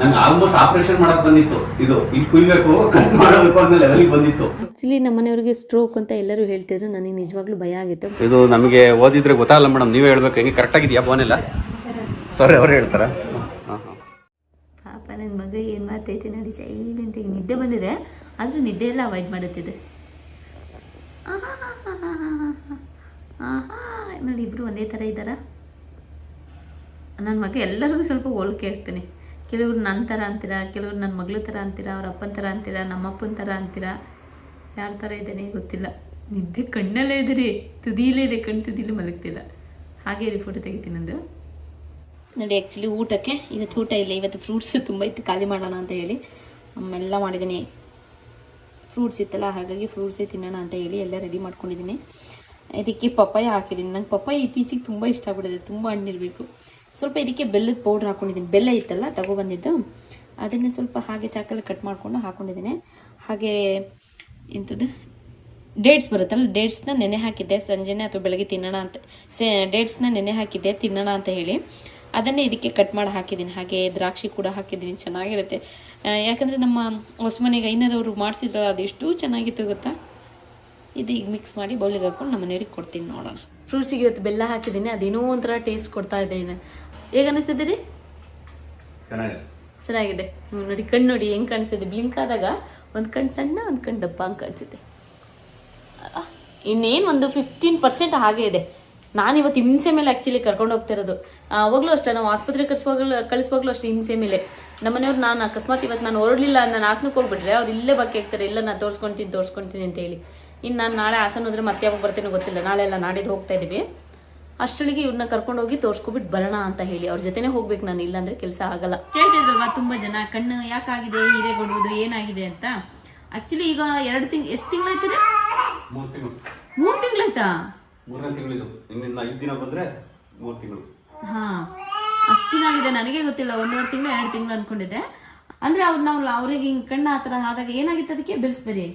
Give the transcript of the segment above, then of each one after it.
ನಂಗೆ almost operation ಮಾಡಕ್ ಬಂದಿತ್ತು ಇದು ಇಲ್ಲಿ ಕುಯ್ಬೇಕು ಕಟ್ ಮಾಡೋದಕ್ಕೂ ಅನ್ನೋ ಲೆವೆಲ್ಗೆ ಬಂದಿತ್ತು ಆ್ಯಕ್ಚುಲಿ ನಮ್ಮ ಮನೆಯವ್ರಿಗೆ ಸ್ಟ್ರೋಕ್ ಅಂತ ಎಲ್ಲರೂ ಹೇಳ್ತಿದ್ರು ನನಗೆ ನಿಜವಾಗ್ಲೂ ಭಯ ಆಗಿತ್ತು ಇದು ನಮಗೆ ಓದಿದ್ರೆ ಗೊತ್ತಾಗಲ್ಲ ಮೇಡಮ್ ನೀವೇ ಹೇಳ್ಬೇಕು ಹೆಂಗೆ ಕರೆಕ್ಟ್ ಆಗಿದೆಯಾ ಫೋನ್ ಎಲ್ಲ ಸರಿ ಅವ್ರು ಹೇಳ್ತಾರ ಪಾಪ ನನ್ನ ಮಗ ಏನು ಮಾಡ್ತೈತೆ ನೋಡಿ ಸೈಲೆಂಟಾಗಿ ನಿದ್ದೆ ಬಂದಿದೆ ಆದರೂ ನಿದ್ದೆ ಎಲ್ಲ ಅವಾಯ್ಡ್ ಮಾಡುತ್ತಿದೆ ಆಹಾ ನೋಡಿ ಇಬ್ಬರು ಒಂದೇ ಥರ ಇದ್ದಾರಾ ನನ್ನ ಮಗ ಎಲ್ಲರಿಗೂ ಸ್ವಲ್ಪ ಹೋಲಿಕೆ ಆಗ್ತಾನೆ ಕೆಲವ್ರು ನನ್ನ ಥರ ಅಂತೀರಾ, ಕೆಲವ್ರು ನನ್ನ ಮಗಳ ಥರ ಅಂತೀರಾ, ಅವ್ರ ಅಪ್ಪನ ಥರ ಅಂತೀರಾ ನಮ್ಮ ಅಪ್ಪನ ಥರ ಅಂತೀರಾ, ಯಾರ ಥರ ಇದ್ದೇನೆ ಗೊತ್ತಿಲ್ಲ. ನಿದ್ದೆ ಕಣ್ಣಲ್ಲೇ ಇದೆ ರೀ ತುದಿಲೇ ಇದೆ ಕಣ್ಣು ತುದಿಲಿ ಮಲಗ್ತಿಲ್ಲ. ಹಾಗೆ ರೀ ಫೋಟೋ ತೆಗಿತೀನಿ ನಂದು. ನೋಡಿ ಆ್ಯಕ್ಚುಲಿ ಊಟಕ್ಕೆ ಇವತ್ತು ಊಟ ಇಲ್ಲ, ಇವತ್ತು ಫ್ರೂಟ್ಸ್ ತುಂಬ ಇತ್ತು, ಖಾಲಿ ಮಾಡೋಣ ಅಂತ ಹೇಳಿ. ಅಮ್ಮೆಲ್ಲ ಮಾಡಿದ್ದೀನಿ ಫ್ರೂಟ್ಸ್ ಇತ್ತಲ್ಲ, ಹಾಗಾಗಿ ಫ್ರೂಟ್ಸೇ ತಿನ್ನೋಣ ಅಂತ ಹೇಳಿ ಎಲ್ಲ ರೆಡಿ ಮಾಡ್ಕೊಂಡಿದ್ದೀನಿ ಇದಕ್ಕೆ ಪಪ್ಪಾಯ ಹಾಕಿದ್ದೀನಿ ನಂಗೆ ಪಪ್ಪಾಯ ಇತ್ತೀಚೆಗೆ ತುಂಬ ಇಷ್ಟ ತುಂಬ ಹಣ್ಣಿರಬೇಕು ಸ್ವಲ್ಪ ಇದಕ್ಕೆ ಬೆಲ್ಲದ ಪೌಡ್ರ್ ಹಾಕ್ಕೊಂಡಿದ್ದೀನಿ ಬೆಲ್ಲ ಇತ್ತಲ್ಲ, ತಗೊಬಂದಿದ್ದು. ಅದನ್ನು ಸ್ವಲ್ಪ ಹಾಗೆ ಚಾಕಲ್ಲಿ ಕಟ್ ಮಾಡಿಕೊಂಡು ಹಾಕ್ಕೊಂಡಿದ್ದೀನಿ ಹಾಗೆ ಇಂಥದ್ದು ಡೇಟ್ಸ್ ಬರುತ್ತಲ್ಲ ಡೇಟ್ಸ್ನ ನೆನೆ ಹಾಕಿದ್ದೆ. ಸಂಜೆನೆ ಅಥವಾ ಬೆಳಗ್ಗೆ ತಿನ್ನೋಣ ಅಂತ, ಸೇ ಡೇಟ್ಸ್ನ ನೆನೆ ಹಾಕಿದ್ದೆ, ತಿನ್ನೋಣ ಅಂತ ಹೇಳಿ. ಅದನ್ನೇ ಇದಕ್ಕೆ ಕಟ್ ಮಾಡಿ ಹಾಕಿದ್ದೀನಿ. ಹಾಗೆ ದ್ರಾಕ್ಷಿ ಕೂಡ ಹಾಕಿದ್ದೀನಿ. ಚೆನ್ನಾಗಿರುತ್ತೆ. ಯಾಕಂದರೆ ನಮ್ಮ ಹೊಸಮನೆಗೆ ಐನರವರು ಮಾಡಿಸಿದ್ರು ಅದೆಷ್ಟು ಚೆನ್ನಾಗಿತ್ತು ಗೊತ್ತಾ? ಇದು ಈಗ ಮಿಕ್ಸ್ ಮಾಡಿ ಬೌಲಿಗೆ ಹಾಕೊಂಡು ನಮ್ಮ ಮನೆಯವ್ರಿಗೆ ಕೊಡ್ತೀನಿ ನೋಡೋಣ. ಫ್ರೂಟ್ಸಿಗೆ ಇವತ್ತು ಬೆಲ್ಲ ಹಾಕಿದ್ದೀನಿ. ಅದೇನೋ ಒಂಥರ ಟೇಸ್ಟ್ ಕೊಡ್ತಾ ಇದೆ. ಹೇಗೆ ಅನಿಸ್ತಿದೆ ರೀ? ಚೆನ್ನಾಗಿದೆ. ಚೆನ್ನಾಗಿದೆ. ಹ್ಞೂ ನೋಡಿ ಕಣ್ಣು ನೋಡಿ ಹೆಂಗೆ ಕಾಣಿಸ್ತಿದೆ ಬ್ಲಿಂಕ್ ಆದಾಗ ಒಂದು ಕಣ್ಣು ಸಣ್ಣ ಒಂದು ಕಣ್ಣು ದಪ್ಪ ಹಂಗೆ ಕಾಣಿಸುತ್ತೆ. ಇನ್ನೇನು ಒಂದು ಫಿಫ್ಟೀನ್ ಪರ್ಸೆಂಟ್ ಹಾಗೆ ಇದೆ. ನಾನು ಇವತ್ತು ಹಿಂಸೆ ಮೇಲೆ ಆ್ಯಕ್ಚುಲಿ ಕರ್ಕೊಂಡು ಹೋಗ್ತಿರೋದು ಅವಾಗಲೂ ಅಷ್ಟೇ ನಾವು ಆಸ್ಪತ್ರೆ ಕಳಿಸ್ವಾಗಲೂ ಕಳಿಸುವಾಗಲೂ ಅಷ್ಟೇ ಹಿಂಸೆ ಮೇಲೆ. ನಮ್ಮನೆಯವ್ರು ನಾನು ಅಕಸ್ಮಾತ್ ಇವತ್ತು ನಾನು ಹೊರಡಲಿಲ್ಲ ನಾನು ಹಾಸನಕ್ಕೆ ಹೋಗ್ಬಿಟ್ರೆ ಅವ್ರು ಇಲ್ಲೇ ಬಾಕಿ ಆಗ್ತಾರೆ ಇಲ್ಲ ನಾನು ತೋರಿಸ್ಕೊಳ್ತೀನಿ ತೋರಿಸ್ಕೊಳ್ತೀನಿ ಅಂತ ಹೇಳಿ ಇನ್ನು ನಾನು ನಾಳೆ ಹಾಸನ ಹೋದ್ರೆ ಮತ್ತೆ ಯಾವಾಗ ಬರ್ತೀನೋ ಗೊತ್ತಿಲ್ಲ. ನಾಳೆ ಎಲ್ಲ ನಾಡಿದ್ದು ಹೋಗ್ತಾ ಇದ್ದೀವಿ ಅಷ್ಟರೊಳಗೆ ಇವ್ರನ್ನ ಕರ್ಕೊಂಡು ಹೋಗಿ ತೋರ್ಸ್ಕೊಬಿಟ್ಟು ಬರೋಣ ಅಂತ ಹೇಳಿ. ಅವ್ರ ಜೊತೆನೆ ಹೋಗ್ಬೇಕು ನಾನು ಇಲ್ಲಾಂದ್ರೆ ಕೆಲಸ ಆಗಲ್ಲ. ಕೇಳ್ತಿದ್ರಲ್ವಾ ತುಂಬಾ ಜನ? ಕಣ್ಣು ಯಾಕಾಗಿದೆ? ಹೀರೆ ಕೊಡುವುದು ಏನಾಗಿದೆ ಅಂತ? ಆಕ್ಚುಲಿ ಈಗ ಎರಡು ತಿಂಗ್ ಎಷ್ಟು ತಿಂಗಳಾಯ್ತದೆ ಮೂರು ತಿಂಗಳು. ಮೂರು ತಿಂಗಳಾಯ್ತಾ? ಮೂರನೇ ತಿಂಗಳಿದು ಇನ್ನಿಂದ ಐದು ದಿನ ಬಂದ್ರೆ ಮೂರು ತಿಂಗಳು. ಹಾ. ಅಷ್ಟು ದಿನ ಆಗಿದೆ. ನನಗೆ ಗೊತ್ತಿಲ್ಲ. ಒಂದೂವರೆ ತಿಂಗಳು ಎರಡು ತಿಂಗಳು ಅನ್ಕೊಂಡಿದ್ದೆ. ಅಂದ್ರೆ ಅವ್ರು ನಾವು ಅವ್ರಿಗೆ ಹಿಂಗ್ ಕಣ್ಣು ಆ ಥರ ಆದಾಗ ಏನಾಗಿತ್ತು ಅದಕ್ಕೆ? ಬೆಳೆಸ್ಬೇರಿ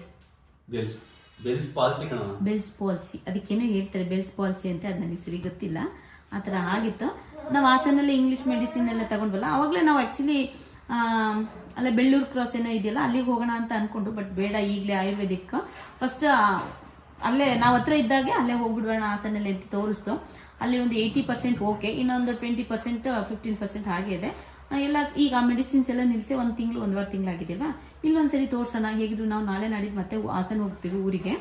ಬೆಲ್ಸ್. ಬೆಲ್ಸ್ ಪಾಲ್ಸಿ ಕಣ ಬೆಲ್ಸ್ ಪಾಲ್ಸಿ ಅದಕ್ಕೇನೋ ಹೇಳ್ತಾರೆ ಬೆಲ್ಸ್ ಪಾಲ್ಸಿ ಅಂತ ಅದು ನನಗೆ ಸರಿ ಗೊತ್ತಿಲ್ಲ. ಆ ಥರ ಆಗಿತ್ತು. ನಾವು ಹಾಸನಲ್ಲಿ ಇಂಗ್ಲೀಷ್ ಮೆಡಿಸಿನ್ ಎಲ್ಲ ತಗೊಂಡ್ವಲ್ಲ ಅವಾಗಲೇ ನಾವು ಆ್ಯಕ್ಚುಲಿ ಅಲ್ಲ ಬೆಳ್ಳೂರು ಕ್ರಾಸ್ ಏನೋ ಇದೆಯಲ್ಲ ಅಲ್ಲಿಗೆ ಹೋಗೋಣ ಅಂತ ಅಂದ್ಕೊಂಡು ಬಟ್ ಬೇಡ ಈಗಲೇ ಆಯುರ್ವೇದಿಕ್. ಫಸ್ಟ್ ಅಲ್ಲೇ ನಾವು ಹತ್ರ ಇದ್ದಾಗೆ ಅಲ್ಲೇ ಹೋಗ್ಬಿಡೋಣ ಹಾಸನಲ್ಲಿ ಅಂತ ತೋರಿಸ್ತು ಅಲ್ಲಿ ಒಂದು ಏಯ್ಟಿ ಪರ್ಸೆಂಟ್ ಓಕೆ ಇನ್ನೊಂದು ಟ್ವೆಂಟಿ ಪರ್ಸೆಂಟ್ ಫಿಫ್ಟೀನ್ ಪರ್ಸೆಂಟ್ ಹಾಗೆ ಇದೆ. ಆ, ಎಲ್ಲ ಈಗ ಮೆಡಿಸಿನ್ಸ್ ಎಲ್ಲ ನಿಲ್ಲಿಸಿ ಒಂದು ತಿಂಗಳು ಒಂದುವರೆ ತಿಂಗಳಾಗಿದೆಯಲ್ಲ ಇಲ್ಲೊಂದ್ಸರಿ ತೋರ್ಸೋಣ ಹೇಗಿದ್ರು ನಾವು ನಾಳೆ ನಾಡಿದ್ದು ಮತ್ತೆ ಹಾಸನ ಹೋಗ್ತೀವಿ ಊರಿಗೆ.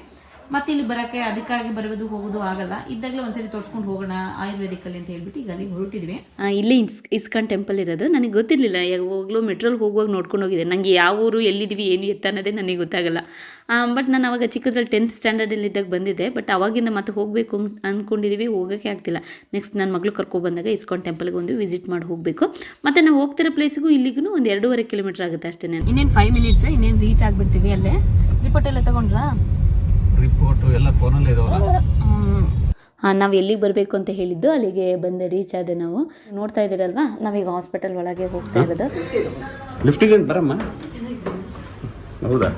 ಮತ್ತೆ ಇಲ್ಲಿ ಬರೋಕ್ಕೆ ಅದಕ್ಕಾಗಿ ಬರೋದು ಹೋಗೋದು ಆಗಲ್ಲ. ಇದ್ದಾಗಲೇ ಒಂದ್ಸರಿ ತೋರಿಸ್ಕೊಂಡು ಹೋಗೋಣ ಆಯುರ್ವೇದಿಕಲ್ಲಿ ಅಂತ ಹೇಳ್ಬಿಟ್ಟು ಈಗ ಅಲ್ಲಿಗೆ ಹೊರಟಿದ್ವಿ. ಇಲ್ಲಿ ಇಸ್ ಇಸ್ಕಾನ್ ಟೆಂಪಲ್ ಇರೋದು. ನನಗೆ ಗೊತ್ತಿರಲಿಲ್ಲ. ಯಾವಾಗಲೂ ಮೆಟ್ರೋಲ್ ಹೋಗುವಾಗ ನೋಡ್ಕೊಂಡು ಹೋಗಿದೆ ನನಗೆ ಯಾವ ಊರು ಎಲ್ಲಿದ್ದೀವಿ ಏನು ಎತ್ತ ಅನ್ನೋದೇ ನನಗೆ ಗೊತ್ತಾಗಲ್ಲ. ಬಟ್ ನಾನು ಅವಾಗ ಚಿಕ್ಕದ್ರಲ್ಲಿ ಟೆಂತ್ ಸ್ಟ್ಯಾಂಡರ್ಡಲ್ಲಿ ಇದ್ದಾಗ ಬಂದಿದ್ದೆ. ಬಟ್ ಅವಾಗಿಂದ ಮತ್ತೆ ಹೋಗಬೇಕು ಅಂದ್ಕೊಂಡಿದ್ದೀವಿ ಹೋಗೋಕೆ ಆಗ್ತಿಲ್ಲ. ನೆಕ್ಸ್ಟ್ ನನ್ನ ಮಗಳು ಕರ್ಕೊಬಂದಾಗ ಇಸ್ಕಾನ್ ಟೆಂಪಲ್ಗೆ ಒಂದು ವಿಸಿಟ್ ಮಾಡಿ ಹೋಗಬೇಕು. ಮತ್ತು ನಾವು ಹೋಗ್ತಿರೋ ಪ್ಲೇಸಿಗೂ ಇಲ್ಲಿಗೂ ಒಂದು ಎರಡೂವರೆ ಕಿಲೋಮೀಟರ್ ಆಗುತ್ತೆ ಅಷ್ಟೇ ಇನ್ನೇನು ಫೈವ್ ಮಿನಿಟ್ಸ್ ಇನ್ನೇನು ರೀಚ್ ಆಗಿಬಿಡ್ತೀವಿ ಅಲ್ಲೇ. ರಿಪೋರ್ಟ್ ಎಲ್ಲ ತಗೊಂಡ್ರಾ? ರಿಪೋರ್ಟು ಎಲ್ಲ ಫೋನಲ್ಲಿ ಇದಾವಲ್ಲ? ಹಾಂ ನಾವು ಎಲ್ಲಿಗೆ ಬರಬೇಕು ಅಂತ ಹೇಳಿದ್ದು ಅಲ್ಲಿಗೆ ಬಂದ ರೀಚ್ ಆದೆ ನಾವು. ನೋಡ್ತಾ ಇದ್ದೀರಲ್ವಾ? ನಾವೀಗ ಹಾಸ್ಪಿಟಲ್ ಒಳಗೆ ಹೋಗ್ತಾ ಇರೋದು. ಲಿಫ್ಟಿಗೆ ಬರಮ್ಮ? ಹೌದಾ?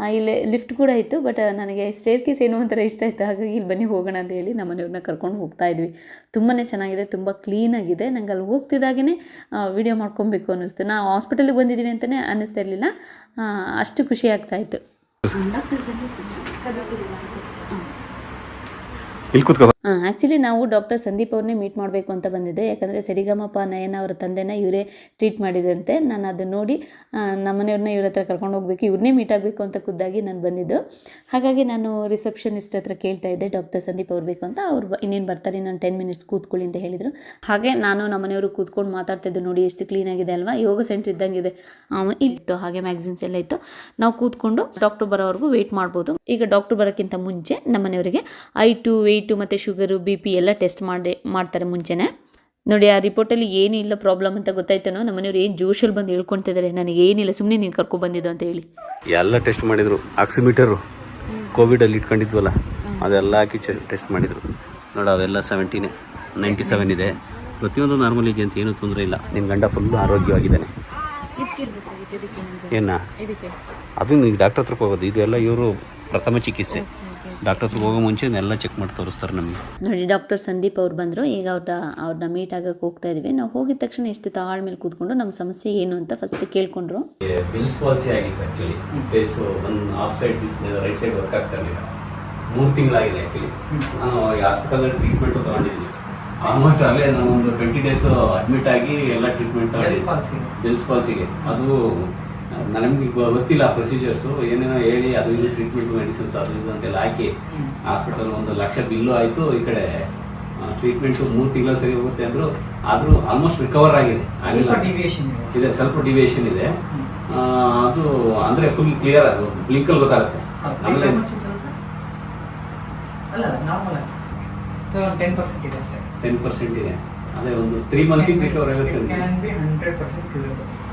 ಆ, ಇಲ್ಲಿ ಲಿಫ್ಟ್ ಕೂಡ ಇತ್ತು ಬಟ್ ನನಗೆ ಸ್ಟೇರ್ ಕೇಸ್ ಏನೋ ಒಂಥರ ಇಷ್ಟ ಆಯಿತು ಹಾಗಾಗಿ ಇಲ್ಲಿ ಬನ್ನಿ ಹೋಗೋಣ ಅಂತ ಹೇಳಿ ನಮ್ಮ ಮನೆಯವ್ರನ್ನ ಕರ್ಕೊಂಡು ಹೋಗ್ತಾ ಇದ್ವಿ. ತುಂಬಾ ಚೆನ್ನಾಗಿದೆ ತುಂಬ ಕ್ಲೀನಾಗಿದೆ ನಂಗೆ ಅಲ್ಲಿ ಹೋಗ್ತಿದ್ದಾಗೇ ವಿಡಿಯೋ ಮಾಡ್ಕೊಬೇಕು ಅನ್ನಿಸ್ತು. ನಾವು ಹಾಸ್ಪಿಟಲಿಗೆ ಬಂದಿದ್ದೀವಿ ಅಂತಲೇ ಅನ್ನಿಸ್ತಾ ಇರಲಿಲ್ಲ. ಅಷ್ಟು ಖುಷಿ ಆಗ್ತಾ Gracias. ಇಲ್ಲಿ ಆ್ಯಕ್ಚುಲಿ ನಾವು ಡಾಕ್ಟರ್ ಸಂದೀಪ್ ಅವ್ರನ್ನೇ ಮೀಟ್ ಮಾಡಬೇಕು ಅಂತ ಬಂದಿದ್ದೆ. ಯಾಕಂದರೆ ಸರಿಗಮಪ ನಯನ ಅವರ ತಂದೆನ ಇವರೇ ಟ್ರೀಟ್ ಮಾಡಿದಂತೆ. ನಾನು ಅದನ್ನ ನೋಡಿ ನಮ್ಮನೆಯವ್ರನ್ನ ಇವ್ರ ಹತ್ರ ಕರ್ಕೊಂಡು ಹೋಗ್ಬೇಕು ಇವ್ರನ್ನೇ ಮೀಟ್ ಆಗಬೇಕು ಅಂತ ಖುದ್ದಾಗಿ ನಾನು ಬಂದಿದ್ದು. ಹಾಗಾಗಿ ನಾನು ರಿಸೆಪ್ಷನಿಸ್ಟ್ ಹತ್ರ ಕೇಳ್ತಾ ಇದ್ದೆ ಡಾಕ್ಟರ್ ಸಂದೀಪ್ ಅವ್ರು ಬೇಕು ಅಂತ. ಅವ್ರು ಇನ್ನೇನು ಬರ್ತಾರೆ ನಾನು ಟೆನ್ ಮಿನಿಟ್ಸ್ ಕೂತ್ಕೊಳ್ಳಿ ಅಂತ ಹೇಳಿದರು. ಹಾಗೆ ನಾನು ನಮ್ಮನೆಯವರು ಕೂತ್ಕೊಂಡು ಮಾತಾಡ್ತಿದ್ದೆ ನೋಡಿ, ಎಷ್ಟು ಕ್ಲೀನಾಗಿದೆ ಅಲ್ವಾ? ಯೋಗ ಸೆಂಟರ್ ಇದ್ದಂಗಿದೆ. ಇಲ್ಲಿ ಇತ್ತು ಹಾಗೆ ಮ್ಯಾಗ್ಝಿನ್ಸ್ ಎಲ್ಲ ಇತ್ತು. ನಾವು ಕೂತ್ಕೊಂಡು ಡಾಕ್ಟರ್ ಬರೋವರೆಗೂ ವೆಯ್ಟ್ ಮಾಡ್ಬೋದು. ಈಗ ಡಾಕ್ಟರ್ ಬರೋಕ್ಕಿಂತ ಮುಂಚೆ ನಮ್ಮನೆಯವರಿಗೆ ಟು ವೆಯ್ಟು ಮತ್ತು ಶುಗರು ಬಿ ಪಿ ಎಲ್ಲ ಟೆಸ್ಟ್ ಮಾಡಿ ಮಾಡ್ತಾರೆ ಮುಂಚೆನೇ. ನೋಡಿ ಆ ರಿಪೋರ್ಟಲ್ಲಿ ಏನೂ ಇಲ್ಲ ಪ್ರಾಬ್ಲಮ್ ಅಂತ ಗೊತ್ತಾಯ್ತಾನೋ ನಮ್ಮ ಮನೆಯವ್ರು ಏನು ಜೋಶಲ್ಲಿ ಬಂದು ಹೇಳ್ಕೊಳ್ತಿದ್ದಾರೆ ನನಗೆ ಏನಿಲ್ಲ ಸುಮ್ಮನೆ ನೀನು ಕರ್ಕೊಬಂದಿದ್ದು ಅಂತ ಹೇಳಿ. ಎಲ್ಲ ಟೆಸ್ಟ್ ಮಾಡಿದ್ರು. ಆಕ್ಸಿಮೀಟರು ಕೋವಿಡಲ್ಲಿ ಇಟ್ಕೊಂಡಿದ್ವಲ್ಲ ಅದೆಲ್ಲ ಹಾಕಿ ಟೆಸ್ಟ್ ಮಾಡಿದರು. ನೋಡಿ ಅದೆಲ್ಲ ಸೆವೆಂಟೀನೇ ನೈಂಟಿ ಸೆವೆನ್ ಇದೆ. ಪ್ರತಿಯೊಂದು ನಾರ್ಮಲ್ ಇದೆ ಅಂತ ಏನೂ ತೊಂದರೆ ಇಲ್ಲ. ನಿನ್ನ ಗಂಡ ಫುಲ್ ಆರೋಗ್ಯವಾಗಿದ್ದಾನೆ. ಏನ? ಅದು ನೀವು ಡಾಕ್ಟರ್ ಹತ್ರಕ್ಕೆ ಹೋಗೋದು. ಇದೆಲ್ಲ ಇವರು ಪ್ರಥಮ ಚಿಕಿತ್ಸೆ. ಡಾಕ್ಟರ್ ಹತ್ರ ಹೋಗೋ ಮುಂಚೆ ಎಲ್ಲ ಚೆಕ್ ಮಾಡಿ ತೋರಿಸ್ತಾರೆ ನಮಗೆ. ನೋಡಿ ಡಾಕ್ಟರ್ ಸಂದೀಪ್ ಅವ್ರು ಬಂದರು. ಈಗ ಅವ್ರ ಅವ್ರನ್ನ ಮೀಟ್ ಆಗಕ್ಕೆ ಹೋಗ್ತಾ ಇದ್ವಿ. ನಾವು ಹೋಗಿದ ತಕ್ಷಣ ಎಷ್ಟು ತಾಳ್ಮೇಲೆ ಕೂತ್ಕೊಂಡು ನಮ್ಮ ಸಮಸ್ಯೆ ಏನು ಅಂತ ಫಸ್ಟ್ ಕೇಳ್ಕೊಂಡ್ರು. ಬಿಲ್ಸ್ ಪಾಲಿಸಿ ಆಗಿತ್ತು ಆ್ಯಕ್ಚುಲಿ ಫೇಸ್ ಒಂದು off side display right side work ಆಗ್ತಾ ಇರಲಿಲ್ಲ. ಮೂರು ತಿಂಗಳಾಗಿದೆ ಆ್ಯಕ್ಚುಲಿ ನಾನು ಈ ಹಾಸ್ಪಿಟಲಲ್ಲಿ ಟ್ರೀಟ್ಮೆಂಟು ತೊಗೊಂಡಿದ್ದೀನಿ. ಆಲ್ಮೋಸ್ಟ್ ಅಲ್ಲೇ ನಾನು ಒಂದು ಟ್ವೆಂಟಿ ಡೇಸು ಅಡ್ಮಿಟ್ ಆಗಿ ಎಲ್ಲ ಟ್ರೀಟ್ಮೆಂಟ್ ತಗೊಂಡಿದ್ದೀನಿ ಬಿಲ್ಸ್ ಪಾಲಿಸಿಗೆ ಅದು ನನಗೆ ಗೊತ್ತಿಲ್ಲ ಪ್ರೊಸೀಜರ್ಸು ಏನೇನೋ ಹೇಳಿ ಅದು ಇದು ಟ್ರೀಟ್ಮೆಂಟ್ ಮೆಡಿಸಿನ್ಸ್ ಅದು ಇದು ಅಂತೆಲ್ಲ ಹಾಕಿ ಹಾಸ್ಪಿಟಲ್ ಒಂದು ಲಕ್ಷ ಬಿಲ್ಲು ಆಯಿತು ಈ ಕಡೆ ಟ್ರೀಟ್ಮೆಂಟು ಮೂರು ತಿಂಗಳ ಸರಿ ಹೋಗುತ್ತೆ ಅಂದರು ಆದರೂ ಆಲ್ಮೋಸ್ಟ್ ರಿಕವರ್ ಆಗಿದೆ. ಇದೆ. ಸ್ವಲ್ಪ ಡಿವಿಯೇಷನ್ ಇದೆ. ಅದು ಅಂದ್ರೆ ಫುಲ್ ಕ್ಲಿಯರ್ ಅದು ಬ್ಲಿಂಕಲ್ಲಿ ಗೊತ್ತಾಗುತ್ತೆ. ಆಮೇಲೆ ಟೆನ್ ಪರ್ಸೆಂಟ್ ಇದೆ ಅದೇ ಒಂದು ತ್ರೀ ಮಂತ್ಸಿಗೆ ರಿಕವರ್ ಆಗುತ್ತೆ.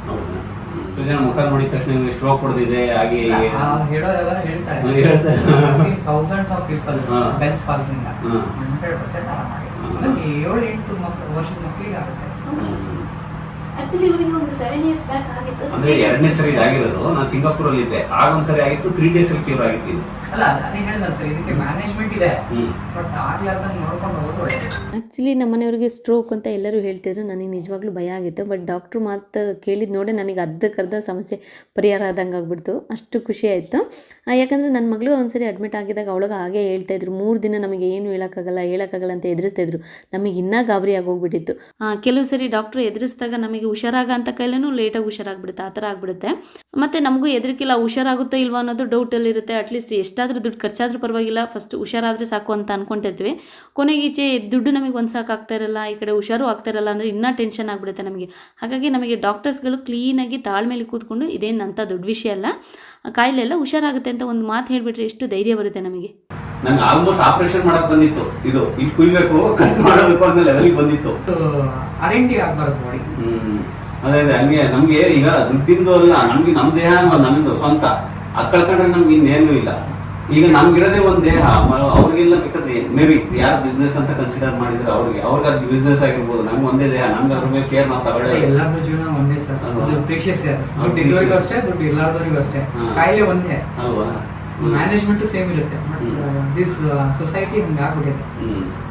ಹೌದಾ. ಜನ ಮುಖ ನೋಡಿದ ತಕ್ಷಣ ಸ್ಟ್ರೋಕ್ ಹೊಡೆದಿದೆ ಹಾಗೆ ಹೀಗೆ. ಹೇಳೋರೆಲ್ಲ ಹೇಳ್ತಾರೆ. ಹೇಳ್ತಾರೆ. Thousands of people hundred percent ಆರಾಮಾಗಿ. ಏಳು ಎಂಟು ಮಕ್ಕಳು ವರ್ಷದ ಮಕ್ಕಳಿಗೆ ಆಗುತ್ತೆ. ಹ್ಮ್. ಆಕ್ಚುಲಿ ಇವರಿಗೆ ಒಂದು ಸೆವೆನ್ ಇಯರ್ಸ್ ಬ್ಯಾಕ್ ಆಗಿತ್ತು. ಅಂದ್ರೆ ಎರಡನೇ ಸರಿ ಆಗಿರೋದು ನಾನು ಸಿಂಗಾಪುರಲ್ಲಿ ಇದ್ದೆ ಆಗ ಒಂದ್ಸರಿ ಆಗಿತ್ತು ತ್ರೀ ಡೇಸ್ ಅಲ್ಲಿ ಕ್ಯೂರ್ ಆಗಿತ್ತು ಇದು. ನಮ್ಮನೆಯವರಿಗೆ ಸ್ಟ್ರೋಕ್ ಅಂತ ಎಲ್ಲರೂ ಹೇಳ್ತಿದ್ರು. ನನಗೆ ನಿಜವಾಗ್ಲೂ ಭಯ ಆಗಿತ್ತು. ಬಟ್ ಡಾಕ್ಟ್ರು ಮಾತು ಕೇಳಿದ ನೋಡಿ ನನಗೆ ಅರ್ಧಕ್ಕರ್ಧ ಸಮಸ್ಯೆ ಪರಿಹಾರ ಆದಂಗೆ ಆಗ್ಬಿಡ್ತು. ಅಷ್ಟು ಖುಷಿ ಆಯಿತು. ಯಾಕಂದರೆ ನನ್ನ ಮಗಳು ಒಂದ್ಸರಿ ಅಡ್ಮಿಟ್ ಆಗಿದ್ದಾಗ ಅವಳಿಗೆ ಹಾಗೆ ಹೇಳ್ತಾ ಇದ್ರು. ಮೂರು ದಿನ ನಮಗೆ ಏನು ಹೇಳೋಕ್ಕಾಗಲ್ಲ ಹೇಳೋಕ್ಕಾಗಲ್ಲ ಅಂತ ಎದುರಿಸ್ತಾ ಇದ್ರು. ನಮಗೆ ಇನ್ನೂ ಗಾಬರಿ ಆಗೋಗ್ಬಿಟ್ಟಿತ್ತು. ಆ, ಕೆಲವು ಸರಿ ಡಾಕ್ಟ್ರು ಎದುರಿಸಿದಾಗ ನಮಗೆ ಹುಷಾರಾಗ ಅಂತ ಕೈಲೂ ಲೇಟಾಗಿ ಹುಷಾರಾಗ್ಬಿಡುತ್ತೆ. ಆ ಥರ ಆಗ್ಬಿಡುತ್ತೆ. ಮತ್ತು ನಮಗೂ ಹೆದರಿಕಿಲ್ಲ ಹುಷಾರಾಗುತ್ತೋ ಇಲ್ವಾ ಅನ್ನೋದು ಡೌಟಲ್ಲಿರುತ್ತೆ ಅಟ್ಲೀಸ್ಟ್ ಎಷ್ಟಾದರೂ ದುಡ್ಡು ಖರ್ಚಾದರೂ ಪರವಾಗಿಲ್ಲ. ಫಸ್ಟ್ ಹುಷಾರಾದರೆ ಸಾಕು ಅಂತ ಅನ್ಕೊಂತಿರ್ತೀವಿ ಕೊನೆಗೆ ಈಚೆ ದುಡ್ಡು ನಮಗೆ ಒಂದು ಸಾಕಾಗ್ತಾ ಇರಲ್ಲ ಈ ಕಡೆ ಹುಷಾರು ಆಗ್ತಾ ಇರಲ್ಲ ಅಂದರೆ ಇನ್ನೂ ಟೆನ್ಷನ್ ಆಗಿಬಿಡುತ್ತೆ ನಮಗೆ. ಹಾಗಾಗಿ ನಮಗೆ ಡಾಕ್ಟರ್ಸ್ಗಳು ಕ್ಲೀನಾಗಿ ತಾಳ್ಮೇಲೆ ಕೂತ್ಕೊಂಡು ಇದೇನು ಅಂತ ದೊಡ್ಡ ವಿಷಯ ಅಲ್ಲ. ಕಾಯಿಲೆ ಎಲ್ಲ ಹುಷಾರಾಗುತ್ತೆ ಅಂತ ಒಂದು ಮಾತು ಹೇಳಿಬಿಟ್ರೆ ಎಷ್ಟು ಧೈರ್ಯ ಬರುತ್ತೆ ನಮಗೆ. ನಂಗೆ ಆಲ್ಮೋಸ್ಟ್ ಆಪರೇಷನ್ ಮಾಡಕ್ ಬಂದಿತ್ತು. ಇದು ಇಲ್ಲಿ ಕುಯ್ಬೇಕು ಕಟ್ ಮಾಡೋದಕ್ಕೂ ಅನ್ನೋ ಲೆವೆಲ್ಗೆ ಬಂದಿತ್ತು. ಅರೆಂಟಿ ಆಗ್ಬಾರ್ದು ಬಾಡಿ ಹ್ಮ್. ಅದೇ ಅದೇ ಹಂಗೆ ನಮ್ಗೆ ಈಗ ದುಡ್ಡಿಂದು ಅಲ್ಲ ನಮ್ಗೆ ನಮ್ ದೇಹ ನಮ್ದು ಸ್ವಂತ. ಅದ್ ಕಳ್ಕೊಂಡ್ರೆ ನಮ್ಗೆ ಇನ್ನೇನು ಇಲ್ಲ. ಈಗ ನಮ್ಗಿರೋದೇ ಒಂದ್ ದೇಹ ಅವ್ರಿಗೆಲ್ಲ ಬೇಕಾದ್ರೆ ಮೇ ಬಿ ಯಾರು ಬಿಸ್ನೆಸ್ ಅಂತ ಕನ್ಸಿಡರ್ ಮಾಡಿದ್ರೆ ಅವ್ರಿಗೆ ಅವ್ರಿಗೆ ಅದು ಬಿಸ್ನೆಸ್ ಆಗಿರ್ಬೋದು ನಮ್ಗೆ ಒಂದೇ ದೇಹ ನಮ್ಗೆ ಅದ್ರ ಮೇಲೆ ಕೇರ್ ನಾವು ತಗೊಳ್ಳಿ. ಎಲ್ಲಾರ್ದು ಜೀವನ ಒಂದೇ ಸರ್? ಅದು ಪ್ರೀಶಿಯಸ್ ಸರ್. ದುಡ್ಡು ಇರೋರಿಗೂ ಅಷ್ಟೇ ದುಡ್ಡು ಇಲ್ಲಾರ್ದವ್ರಿಗೂ ಅಷ್ಟೇ. ಕಾಯಿಲೆ ಒಂದೇ. ಅಲ್ವಾ? ಮ್ಯಾನೇಜ್ಮೆಂಟ್ ಸೇಮ್ ಇರುತ್ತೆ. ಬಟ್ ದಿಸ್ ಸೊಸೈಟಿ ಹಂಗೆ ಆಗ್ಬಿಟ್ಟಿದೆ.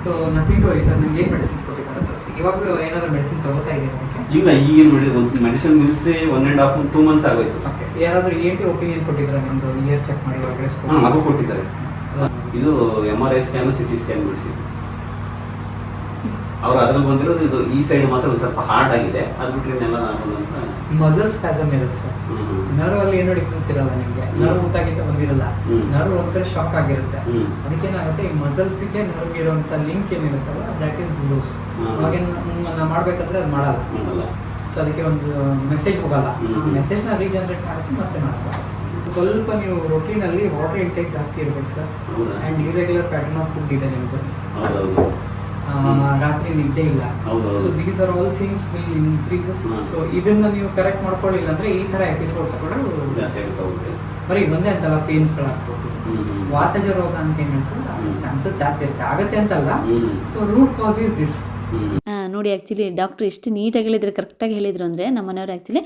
So nothing to worry sir. ನಂಗೆ ಏನು ಮೆಡಿಸಿನ್ಸ್ ಕೊಟ್ಟಿದ್ದಾರೆ ಇವಾಗ ಏನಾದ್ರು ಮೆಡಿಸಿನ್ ತಗೋತಾ ಇದೆ ಇಲ್ಲ ಈಗ ಒಂದು ಮೆಡಿಸಿನ್ ನಿಲ್ಸಿ one and half two months ಆಗೋಯ್ತು. ಯಾರಾದರೂ ಏನು ಟಿ ಒಪಿನಿಯನ್ ಕೊಟ್ಟಿದ್ದಾರೆ ನಿಮ್ಮದು ಇಯರ್ ಚೆಕ್ ಮಾಡಿ ಒಳಗಡೆ ಹಾ, ಅದು ಕೊಟ್ಟಿದ್ದಾರೆ. ಇದು M R I scan CT scan ಮಾಡಿಸಿ ಅವ್ರು ಅದ್ರಲ್ಲಿ ಬಂದಿರೋದು ಇದು ಈ ಸೈಡ್ ಮಾತ್ರ ಸ್ವಲ್ಪ ಹಾರ್ಡ್ ಆಗಿದೆ. ಅದು ಬಿಟ್ಟರೆ ಇನ್ನೆಲ್ಲ ನಾರ್ಮಲ್ ಅಂತ? ಮಸಲ್ ಸ್ಪ್ಯಾಸಮ್ ಇರುತ್ತೆ ಸರ್. ನರ್ವ್ ಅಲ್ಲಿ ಏನೋ ಡಿಫ್ರೆನ್ಸ್ ಇರಲ್ಲ ನಿಮಗೆ? ನರ್ವ್ ಊತಾಗಿಂತ ಬಂದಿರಲ್ಲ. ನರ್ವ್ ಒಂದ್ಸರಿ ಶಾಕ್ ಆಗಿರುತ್ತೆ. ಅದಕ್ಕೇನಾಗುತ್ತೆ ಈ ಮಸಲ್ಸ್ಗೆ ನರ್ವ್ ಇರುವಂತ ಲಿಂಕ್ ಏನಿರುತ್ತಲ್ಲ ದಟ್ ಈಸ್ ಲೂಸ್. ಅವಾಗ ನಾವು ಮಾಡ್ಬೇಕಂದ್ರೆ ಅದು ಮಾಡಲ್ಲ. ಸೊ ಅದಕ್ಕೆ ಒಂದು ಮೆಸೇಜ್ ಹೋಗಲ್ಲ. ಮೆಸೇಜ್ನ ರೀಜನರೇಟ್ ಮಾಡಿ ಮತ್ತೆ ಮಾಡ್ಬೋದು. ಸ್ವಲ್ಪ ನೀವು ರೊಟೀನಲ್ಲಿ ವಾಟರ್ ಇಂಟೇಕ್ ಜಾಸ್ತಿ ಇರಬೇಕು sir? And irregular pattern of food ಇದೆ ನಿಮ್ಮದು ರಾತ್ರಿ ನಿದ್ದೆ ಇಲ್ಲ. So these are all things will increases. So ಇದನ್ನ ನೀವು ಕರೆಕ್ಟ್ ಮಾಡ್ಕೊಳ್ಳಿಲ್ಲ ಅಂದ್ರೆ ಈ ತರ ಎಪಿಸೋಡ್ಸ್ಗಳು ಜಾಸ್ತಿ ಆಗುತ್ತೆ ಹೋಗುತ್ತೆ ಬರೀ ಒಂದೇ ಅಂತಲ್ಲ ಪೇನ್ಸ್ಗಳಾಗ್ಬೋದು. ವಾತಜ ರೋಗ ಅಂತ ಏನ್ ಹೇಳ್ತಾರೆ. ಚಾನ್ಸಸ್ ಜಾಸ್ತಿ ಇರುತ್ತೆ ಆಗತ್ತೆ ಅಂತಲ್ಲ. So root cause is this ನೋಡಿ ಆ್ಯಕ್ಚುಲಿ ಡಾಕ್ಟ್ರು ಎಷ್ಟು ನೀಟಾಗಿ ಹೇಳಿದ್ರು ಕರೆಕ್ಟಾಗಿ ಹೇಳಿದರು ಅಂದರೆ ನಮ್ಮ ಮನೆಯವ್ರು ಆ್ಯಕ್ಚುಲಿ